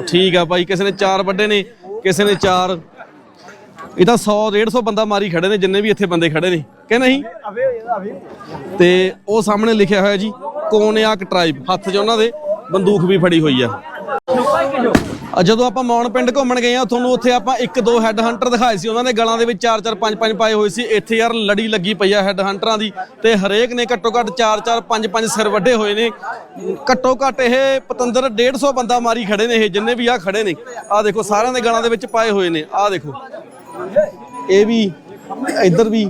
ਠੀਕ ਆ ਭਾਈ, ਕਿਸੇ ਨੇ 4 ਵੱਡੇ ਨੇ, ਕਿਸੇ ਨੇ ਚਾਰ। ਇਹ ਤਾਂ 100 150 ਬੰਦਾ ਮਾਰੀ ਖੜੇ ਨੇ, ਜਿੰਨੇ ਵੀ ਇੱਥੇ ਬੰਦੇ ਖੜੇ ਨੇ। ਕਿ ਨਹੀਂ? ਤੇ ਉਹ ਸਾਹਮਣੇ ਲਿਖਿਆ ਹੋਇਆ ਜੀ, ਕੋਨਿਆਕ ਟ੍ਰਾਈਬ ਹੱਥ 'ਚ ਉਹਨਾਂ ਦੇ, ਬੰਦੂਕ ਵੀ ਫੜੀ ਹੋਈ ਆ। ਜਦੋਂ ਆਪਾਂ ਮੌਣ ਪਿੰਡ ਘੁੰਮਣ ਗਏ ਆ ਤੁਹਾਨੂੰ ਉੱਥੇ ਆਪਾਂ ਇੱਕ ਦੋ ਹੈੱਡ ਹੰਟਰ ਦਿਖਾਏ ਸੀ। ਉਹਨਾਂ ਨੇ ਗਲਾਂ ਦੇ ਵਿੱਚ ਚਾਰ ਚਾਰ ਪੰਜ ਪੰਜ ਪਾਏ ਹੋਏ ਸੀ। ਇੱਥੇ ਯਾਰ ਲੜੀ ਲੱਗੀ ਪਈ ਆ ਹੈੱਡ ਹੰਟਰਾਂ ਦੀ ਤੇ ਹਰੇਕ ਨੇ ਘੱਟੋ ਘੱਟ ਚਾਰ ਚਾਰ ਪੰਜ ਪੰਜ ਸਿਰ ਵੱਡੇ ਹੋਏ ਨੇ। ਘੱਟੋ ਘੱਟ ਇਹ ਪਤੰਦਰ 150 ਬੰਦਾ ਮਾਰੀ ਖੜੇ ਨੇ ਇਹ, ਜਿੰਨੇ ਵੀ ਆ ਖੜੇ ਨੇ। ਆ ਦੇਖੋ, ਸਾਰਿਆਂ ਦੇ ਗਲਾਂ ਦੇ ਵਿੱਚ ਪਾਏ ਹੋਏ ਨੇ। ਆ ਦੇਖੋ। ਇਹ ਵੀ, ਇੱਧਰ ਵੀ।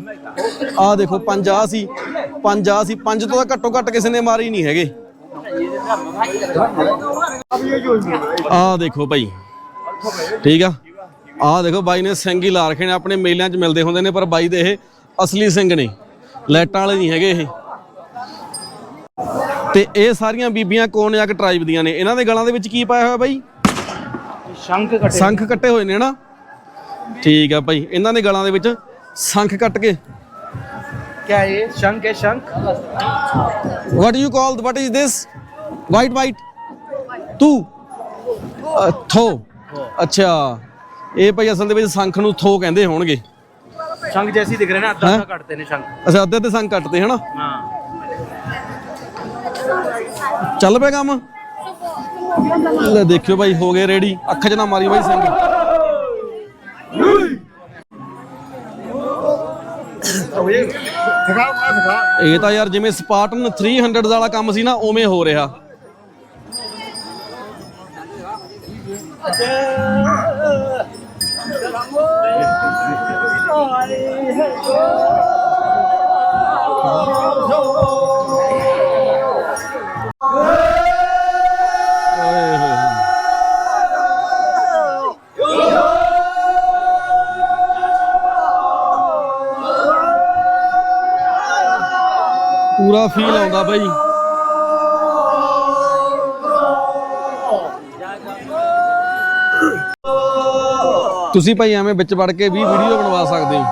ਆ ਦੇਖੋ, ਪੰਜ ਆ ਸੀ। ਪੰਜ ਆ ਸੀ। ਪੰਜ ਤੋਂ ਤਾਂ ਘੱਟੋ ਘੱਟ ਕਿਸੇ ਨੇ ਮਾਰੀ ਨਹੀਂ ਹੈਗੇ। ਆ ਦੇਖੋ ਭਾਈ। ਠੀਕ ਆ? ਆ ਦੇਖੋ ਬਾਈ ਨੇ ਸਿੰਘ ਹੀ ਲਾ ਰੱਖੇ ਨੇ ਆਪਣੇ ਮੇਲਿਆਂ 'ਚ ਮਿਲਦੇ ਹੁੰਦੇ ਨੇ ਪਰ ਬਾਈ ਦੇ ਇਹ ਅਸਲੀ ਸਿੰਘ ਨੇ। ਲੈਟਾਂ ਵਾਲੇ ਨਹੀਂ ਹੈਗੇ ਇਹ। ਤੇ ਇਹ ਸਾਰੀਆਂ ਬੀਬੀਆਂ ਕੋਣ ਜਾਂ ਟ੍ਰਾਈਬ ਦੀਆਂ ਨੇ? ਇਹਨਾਂ ਦੇ ਗਲਾਂ ਦੇ ਵਿੱਚ ਕੀ ਪਾਇਆ ਹੋਇਆ ਬਾਈ? ਸ਼ੰਖ ਕੱਟੇ। ਸ਼ੰਖ ਕੱਟੇ ਹੋਏ ਨੇ ਨਾ ਠੀਕ ਆ ਬਾਈ ਇਹਨਾਂ ਦੇ ਗਲਾਂ ਦੇ ਵਿੱਚ ਸ਼ੰਖ ਕੱਟ ਕੇ। क्या है ये शंख है शंख what you call what is this white white ਤੂ ਅ, ਥੋ ਅੱਛਾ ਇਹ ਭਾਈ ਅਸਲ ਦੇ ਵਿੱਚ ਸੰਖ ਨੂੰ ਥੋ ਕਹਿੰਦੇ ਹੋਣਗੇ शंख जैसी दिख रहे हैं ना हाँ? अद्धा काटते हैं शंख ਅੱਛਾ ਅੱਧੇ ਤੇ ਸੰਗ ਕੱਟਦੇ ਹਨਾ हाँ ਚੱਲ ਪਿਆ ਕੰਮ ਲੈ ਦੇਖਿਓ ਬਾਈ ਹੋ ਗਏ ਰੈਡੀ ਅੱਖ 'ਚ ਨਾ ਮਾਰੀ ਇਹ ਤਾਂ ਯਾਰ ਜਿਵੇਂ ਸਪਾਰਟਨ 300 ਵਾਲਾ ਕੰਮ ਸੀ ਨਾ ਉਵੇਂ ਹੋ ਰਿਹਾ। ਓਏ ਪੂਰਾ ਫੀਲ ਆਉਂਦਾ ਬਾਈ। ਤੁਸੀਂ ਭਾਈ ਐਵੇਂ ਵਿੱਚ ਵੜ ਕੇ ਵੀ ਵੀਡੀਓ ਬਣਵਾ ਸਕਦੇ ਹੋ।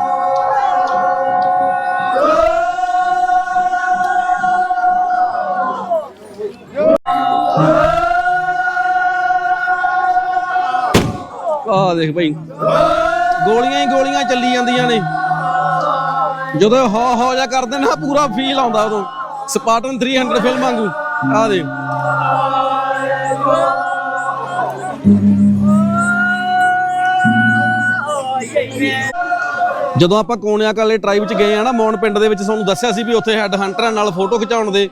ਆਹ ਦੇਖ ਭਾਈ, ਗੋਲੀਆਂ ਹੀ ਗੋਲੀਆਂ ਚੱਲੀ ਜਾਂਦੀਆਂ ਨੇ। ਜਦੋਂ ਹੌ ਹੌ ਜਾ ਕਰਦੇ ਨਾ, ਪੂਰਾ ਫੀਲ ਆਉਂਦਾ ਉਦੋਂ। ਸਪਾਰਟਨ 300 ਫਿਲਮ ਵਾਂਗੂ। ਆਹ ਦੇਖ ਜਦੋਂ ਆਪਾਂ ਕੋਣਿਆਂ ਕਾਲੇ ਟ੍ਰਾਈਬ ਚ ਗਏ ਆ ਨਾ ਮੌਣ ਪਿੰਡ ਦੇ ਵਿੱਚ ਤੁਹਾਨੂੰ ਦੱਸਿਆ ਸੀ ਵੀ ਉੱਥੇ ਹੈੱਡ ਹੰਟਰਾਂ ਨਾਲ ਫੋਟੋ ਖਿਚਾਉਣ ਦੇ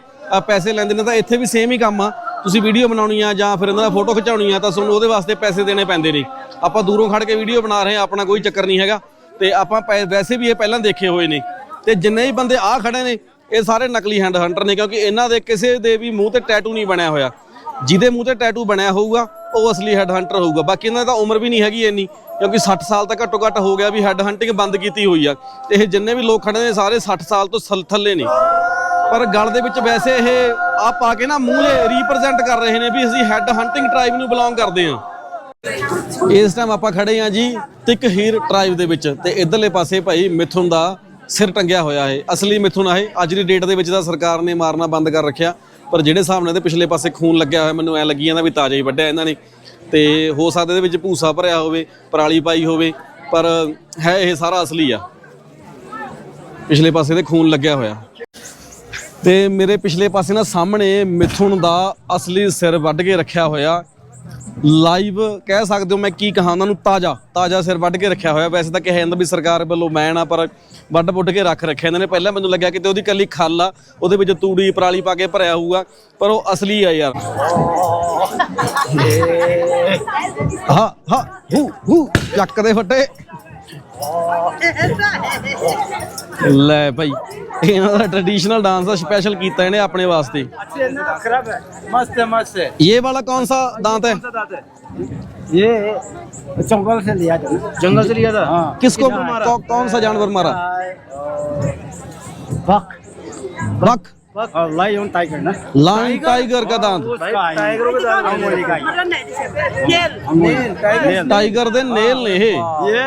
ਪੈਸੇ ਲੈਂਦੇ ਨੇ, ਤਾਂ ਇੱਥੇ ਵੀ ਸੇਮ ਹੀ ਕੰਮ ਆ। ਤੁਸੀਂ ਵੀਡੀਓ ਬਣਾਉਣੀ ਆ ਜਾਂ ਫਿਰ ਇਹਨਾਂ ਦਾ ਫੋਟੋ ਖਿਚਾਉਣੀ ਆ, ਤਾਂ ਤੁਹਾਨੂੰ ਉਹਦੇ ਵਾਸਤੇ ਪੈਸੇ ਦੇਣੇ ਪੈਂਦੇ ਨੇ। ਆਪਾਂ ਦੂਰੋਂ ਖੜ ਕੇ ਵੀਡੀਓ ਬਣਾ ਰਹੇ ਆ, ਆਪਣਾ ਕੋਈ ਚੱਕਰ ਨਹੀਂ ਹੈਗਾ। ਤੇ ਆਪਾਂ ਪੈ- ਵੈਸੇ ਵੀ ਇਹ ਪਹਿਲਾਂ ਦੇਖੇ ਹੋਏ ਨੇ। ਤੇ ਜਿੰਨੇ ਵੀ ਬੰਦੇ ਆ ਖੜੇ ਨੇ ਇਹ ਸਾਰੇ ਨਕਲੀ ਹੈਂਡ ਹੰਟਰ ਨੇ, ਕਿਉਂਕਿ ਇਹਨਾਂ ਦੇ ਕਿਸੇ ਦੇ ਵੀ ਮੂੰਹ ਤੇ ਟੈਟੂ ਨਹੀਂ ਬਣਿਆ ਹੋਇਆ। ਜਿਹਦੇ ਮੂੰਹ ਤੇ ਟੈਟੂ ਬਣਿਆ ਹੋਊਗਾ, ਉਹ ਅਸਲੀ ਹੈਡ ਹੰਟਰ ਹੋਊਗਾ। ਬਾਕੀ ਇਹਨਾਂ ਦੀ ਤਾਂ ਉਮਰ ਵੀ ਨਹੀਂ ਹੈਗੀ ਇੰਨੀ, ਕਿਉਂਕਿ 60 ਸਾਲ ਤਾਂ ਘੱਟੋ ਘੱਟ ਹੋ ਗਿਆ ਵੀ ਹੈਡ ਹੰਟਿੰਗ ਬੰਦ ਕੀਤੀ ਹੋਈ ਆ। ਤੇ ਇਹ ਜਿੰਨੇ ਵੀ ਲੋਕ ਖੜੇ ਨੇ ਸਾਰੇ 60 ਸਾਲ ਤੋਂ ਸਲ- ਥੱਲੇ ਨੇ। ਪਰ ਗੱਲ ਦੇ ਵਿੱਚ ਵੈਸੇ ਇਹ ਆ ਪਾ ਕੇ ਨਾ ਮੂੰਹਲੇ ਰੀਪਰੈਜ਼ੈਂਟ ਕਰ ਰਹੇ ਨੇ ਵੀ ਅਸੀਂ ਹੈਡ ਹੰਟਿੰਗ ਟ੍ਰਾਈਬ ਨੂੰ ਬਿਲੋਂਗ ਕਰਦੇ ਹਾਂ। ਇਸ ਟਾਈਮ ਆਪਾਂ ਖੜੇ ਹਾਂ ਜੀ, ਤਿਕ ਹੀਰ ਟ੍ਰਾਈਬ ਦੇ ਵਿੱਚ। ਤੇ ਇਧਰਲੇ ਪਾਸੇ ਭਾਈ ਮਿਥੁਨ ਦਾ ਸਿਰ ਟੰਗਿਆ ਹੋਇਆ ਹੈ ਅਸਲੀ ਮਿਥੁਨ ਆ ਇਹ। ਅੱਜ ਦੀ ਡੇਟ ਦੇ ਵਿੱਚ ਤਾਂ ਸਰਕਾਰ ਨੇ ਮਾਰਨਾ ਬੰਦ ਕਰ ਰੱਖਿਆ। ਪਰ ਜਿਹੜੇ ਹਿਸਾਬ ਨਾਲ ਇਹਦੇ ਪਿਛਲੇ ਪਾਸੇ ਖੂਨ ਲੱਗਿਆ ਹੋਇਆ, ਮੈਨੂੰ ਐ ਲੱਗੀ ਜਾਂਦਾ ਵੀ ਤਾਜ਼ਾ ਹੀ ਵੱਢਿਆ ਇਹਨਾਂ ਨੇ। ਤੇ ਹੋ ਸਕਦਾ ਇਹਦੇ ਵਿੱਚ ਭੂਸਾ ਭਰਿਆ ਹੋਵੇ, ਪਰਾਲੀ ਪਾਈ ਹੋਵੇ, ਪਰ ਹੈ ਇਹ ਸਾਰਾ ਅਸਲੀ ਆ। ਪਿਛਲੇ ਪਾਸੇ ਤੇ ਖੂਨ ਲੱਗਿਆ ਹੋਇਆ। ਤੇ ਮੇਰੇ ਪਿਛਲੇ ਪਾਸੇ ਨਾ ਸਾਹਮਣੇ ਮਿਥੁਨ ਦਾ ਅਸਲੀ ਸਿਰ ਵੱਢ ਕੇ ਰੱਖਿਆ ਹੋਇਆ। ਲਾਈਵ ਕਹਿ ਸਕਦੇ ਹੋ ਮੈਂ ਕੀ ਕਹਾਂ ਉਹਨਾਂ ਨੂੰ ਤਾਜ਼ਾ ਤਾਜ਼ਾ ਸਿਰ ਵੱਢ ਕੇ ਰੱਖਿਆ ਹੋਇਆ। ਵੈਸੇ ਤਾਂ ਕਿਹਾ ਜਾਂਦਾ ਵੀ ਸਰਕਾਰ ਵੱਲੋਂ ਮੈਨ ਆ ਪਰ ਵੱਢ ਪੁੱਟ ਕੇ ਰੱਖ ਰੱਖਿਆ ਇਹਨਾਂ ਨੇ। ਪਹਿਲਾਂ ਮੈਨੂੰ ਲੱਗਿਆ ਕਿਤੇ ਉਹਦੀ ਕੱਲੀ ਖੱਲ ਆ ਉਹਦੇ ਵਿੱਚ ਤੂੜੀ ਪਰਾਲੀ ਪਾ ਕੇ ਭਰਿਆ ਹੋਊਗਾ ਪਰ ਉਹ ਅਸਲੀ ਆ ਯਾਰ। ਹਾਂ ਹਾਂ ਹੂ ਹੂ ਚੱਕ ਦੇ ਫੱਟੇ। ਲੈ ਭਾਈ ਇਹਨਾਂ ਦਾ ਟ੍ਰੈਡੀਸ਼ਨਲ ਡਾਂਸ ਦਾ ਸਪੈਸ਼ਲ ਕੀਤਾ ਇਹਨੇ ਆਪਣੇ ਵਾਸਤੇ खराब है मस्त है मस्त है ये वाला कौन सा दांत है ये जंगल से लिया था ना जंगल से लिया था हाँ किसको कौ, कौन सा जानवर मारा बक बक और लायन टाइगर ना लाइन टाइगर का दांत भाई टाइगरों के दांत अंगूरी का टाइगर टाइगर दे नेल ने ये ये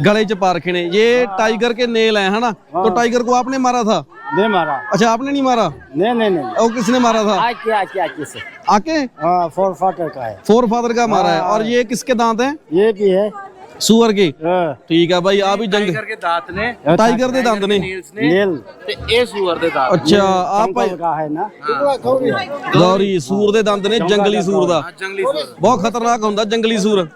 गले ਚ पा रखे ने ये टाइगर के नेल हैं है ना तो टाइगर को आपने मारा था नहीं मारा अच्छा आपने नहीं मारा नहीं नहीं नहीं और किसने मारा था आके आके आके से आके हाँ फोर फाटर का है फोर फादर का मारा है और ये किसके दांत हैं ये भी है सूअर के हाँ, ठीक है भाई आ भी जंग टाइगर के दांत ने टाइगर ਦੇ ਦੰਦ ਨੇ नील्स ने नील ते ए सुअर दे दांत ਅੱਛਾ ਆ ਭਾਈ जंगल का है ना ਗੌਰੀ ਸੂਰ ਦੇ ਦੰਦ ਨੇ ਜੰਗਲੀ ਸੂਰ ਦਾ जंगली सुअर ਬਹੁਤ ਖਤਰਨਾਕ ਹੁੰਦਾ ਜੰਗਲੀ ਸੂਰ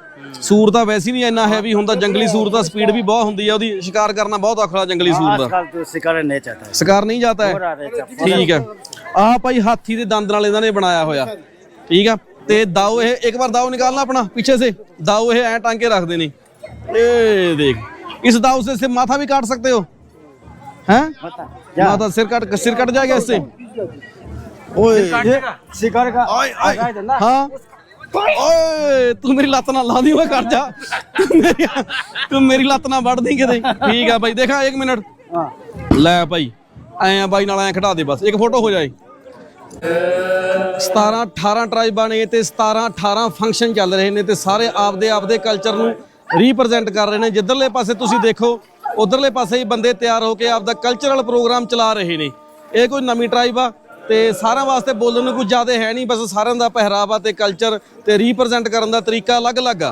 ਸੂਰ ਤਾਂ ਵੈਸੇ ਹੀ ਨਹੀਂ ਇੰਨਾ ਹੈਵੀ ਹੁੰਦਾ ਜੰਗਲੀ ਸੂਰ ਦਾ ਸਪੀਡ ਵੀ ਬਹੁਤ ਹੁੰਦੀ ਹੈ ਉਹਦੀ ਸ਼ਿਕਾਰ ਕਰਨਾ ਬਹੁਤ ਔਖਾ ਜੰਗਲੀ ਸੂਰ ਦਾ आजकल तो शिकार नहीं चाहता है ਸ਼ਿਕਾਰ ਨਹੀਂ ਜਾਂਦਾ ਹੈ पूरा रहता है ਠੀਕ ਹੈ ਆਹ ਭਾਈ ਹਾਥੀ ਦੇ ਦੰਦ ਨਾਲ ਇਹਨਾਂ ਨੇ ਬਣਾਇਆ ਹੋਇਆ ਠੀਕ ਆ ਤੇ ਦਾਓ ਇਹ ਇੱਕ ਵਾਰ ਦਾਓ ਨਿਕਾਲਣਾ ਆਪਣਾ ਪਿੱਛੇ ਸੇ ਦਾਓ ਇਹ ਐ ਟਾਂਗ ਕੇ ਰੱਖਦੇ ਨੇ ਇਹ ਦੇਖ इस दाव से, से माथा भी काट सकते हो हैं बता माथा सिर काट सिर कट जाएगा इससे ओए ये शिकार का ओए ओए आगा है ना हाँ ਓਏ ਤੂੰ ਮੇਰੀ ਲੱਤ ਨਾਲ ਲਾ ਦੀ ਓਏ ਕਰ ਜਾ। ਤੂੰ ਮੇਰੀ ਤੂੰ ਮੇਰੀ ਲੱਤ ਨਾਲ ਵੱਢ ਦੀ ਕਿਤੇ। ਠੀਕ ਆ ਭਾਈ ਦੇਖਾ 1 ਮਿੰਟ। हाँ ਲੈ ਭਾਈ ਐ ਆ ਬਾਈ ਨਾਲ ਐ ਖੜਾ ਦੇ ਬਸ। ਇੱਕ ਫੋਟੋ ਹੋ ਜਾਏ। 17 18 ਟਰਾਈਬਾਂ ਨੇ ਤੇ 17 18 ਫੰਕਸ਼ਨ ਚੱਲ ਰਹੇ ਨੇ ਤੇ ਸਾਰੇ ਆਪਦੇ ਆਪਦੇ ਕਲਚਰ ਨੂੰ ਰੀਪਰੈਜ਼ੈਂਟ ਕਰ ਰਹੇ ਨੇ। ਜਿੱਧਰਲੇ ਪਾਸੇ ਤੁਸੀਂ ਦੇਖੋ ਉਧਰਲੇ ਪਾਸੇ ਹੀ ਬੰਦੇ ਤਿਆਰ ਹੋ ਕੇ ਆਪਦਾ ਕਲਚਰਲ ਪ੍ਰੋਗਰਾਮ ਚਲਾ ਰਹੇ ਨੇ। ਇਹ ਕੋਈ ਨਵੀਂ ਟਰਾਈਬ ਆ ਤੇ ਸਾਰਿਆਂ ਵਾਸਤੇ ਬੋਲਣ ਨੂੰ ਕੁਝ ਜ਼ਿਆਦਾ ਹੈ ਨਹੀਂ, ਬਸ ਸਾਰਿਆਂ ਦਾ ਪਹਿਰਾਵਾ ਤੇ ਕਲਚਰ ਤੇ ਰੀਪਰੈਜ਼ੈਂਟ ਕਰਨ ਦਾ ਤਰੀਕਾ ਅਲੱਗ-ਅਲੱਗ ਆ।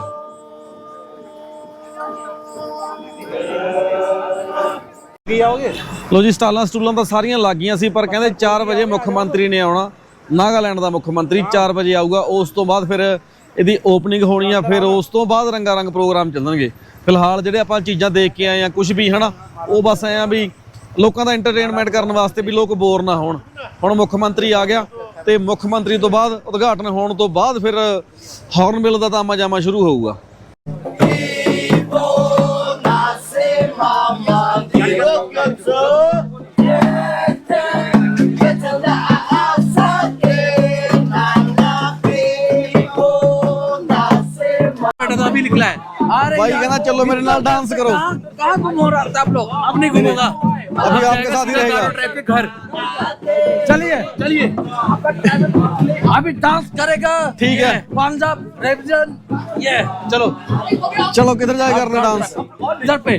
ਕੀ ਆਓਗੇ? ਲੋ ਜੀ, ਸਟਾਲਾਂ ਸਟੂਲਾਂ ਤਾਂ ਸਾਰੀਆਂ ਲੱਗ ਗਈਆਂ ਸੀ, ਪਰ ਕਹਿੰਦੇ 4 ਵਜੇ ਮੁੱਖ ਮੰਤਰੀ ਨੇ ਆਉਣਾ। ਨਾਗਾਲੈਂਡ ਦਾ ਮੁੱਖ ਮੰਤਰੀ 4 ਵਜੇ ਆਊਗਾ, ਉਸ ਤੋਂ ਬਾਅਦ ਫਿਰ ਇਹਦੀ ਓਪਨਿੰਗ ਹੋਣੀ ਆ, ਫਿਰ ਉਸ ਤੋਂ ਬਾਅਦ ਰੰਗਾ ਰੰਗ ਪ੍ਰੋਗਰਾਮ ਚੱਲਣਗੇ। ਫਿਲਹਾਲ ਜਿਹੜੇ ਆਪਾਂ ਚੀਜ਼ਾਂ ਦੇਖ ਕੇ ਆਏ ਆ ਕੁਝ ਵੀ, ਹਨਾ, ਉਹ ਬਸ ਐ ਆ ਵੀ ਲੋਕਾਂ ਦਾ ਐਂਟਰਟੇਨਮੈਂਟ ਕਰਨ ਵਾਸਤੇ ਵੀ ਲੋਕ ਬੋਰ ਨਾ ਹੋਣ। ਹੁਣ ਮੁੱਖ ਮੰਤਰੀ ਆ ਗਿਆ ਤੇ ਮੁੱਖ ਮੰਤਰੀ ਤੋਂ ਬਾਅਦ ਉਦਘਾਟਨ ਹੋਣ ਤੋਂ ਬਾਅਦ ਫਿਰ ਹੌਰਨ ਬਿੱਲ ਦਾ ਤਾਮਾ ਜਾਮਾ ਸ਼ੁਰੂ ਹੋਊਗਾ। भाई कहना चलो मेरे नाल डांस करो। कहाँ घूमो रास्ता आप लोग? अब नहीं घूमेगा? अभी आपके साथ ही रहेगा। ट्रैफ़िक घर। चलिए चलिए। अभी डांस करेगा। ठीक है। पंजाब रेपजन ये। चलो। चलो किधर जाएगा अपना डांस इधर पे।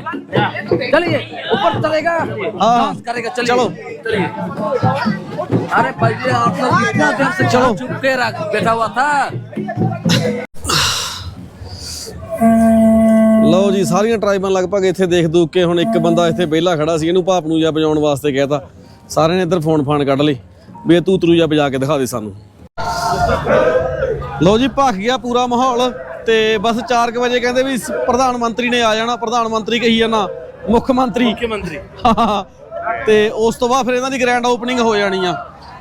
चलिए ऊपर चलेगा। हाँ। डांस करेगा चलिए। चलो। अरे भाई आप लोग इतना देर से चलो चुप के बैठा हुआ था। ਲਓ ਜੀ ਸਾਰੀਆਂ ਟਰਾਈਬਾਂ ਲਗਭਗ ਇੱਥੇ ਦੇਖ ਦੂਕ ਕੇ ਹੁਣ ਇੱਕ ਬੰਦਾ ਇੱਥੇ ਵਿਹਲਾ ਖੜਾ ਸੀ ਇਹਨੂੰ ਭਾਪ ਨੂੰ ਜਾਂ ਵਜਾਉਣ ਵਾਸਤੇ ਕਹਿਤਾ ਸਾਰਿਆਂ ਨੇ ਇੱਧਰ ਫੋਨ ਫਾਨ ਕੱਢ ਲਏ ਵੀ ਇਹ ਤੂਤਰੂ ਜਾਂ ਵਜਾ ਕੇ ਦਿਖਾ ਦੇ ਸਾਨੂੰ। ਲਓ ਜੀ ਭੱਖ ਗਿਆ ਪੂਰਾ ਮਾਹੌਲ ਤੇ ਬਸ 4 ਵਜੇ ਕਹਿੰਦੇ ਵੀ ਪ੍ਰਧਾਨ ਮੰਤਰੀ ਨੇ ਆ ਜਾਣਾ ਪ੍ਰਧਾਨ ਮੰਤਰੀ ਕਹੀ ਜਾਣਾ ਮੁੱਖ ਮੰਤਰੀ। ਮੁੱਖ ਮੰਤਰੀ। ਤੇ ਉਸ ਤੋਂ ਬਾਅਦ ਫਿਰ ਇਹਨਾਂ ਦੀ ਗ੍ਰੈਂਡ ਓਪਨਿੰਗ ਹੋ ਜਾਣੀ ਆ।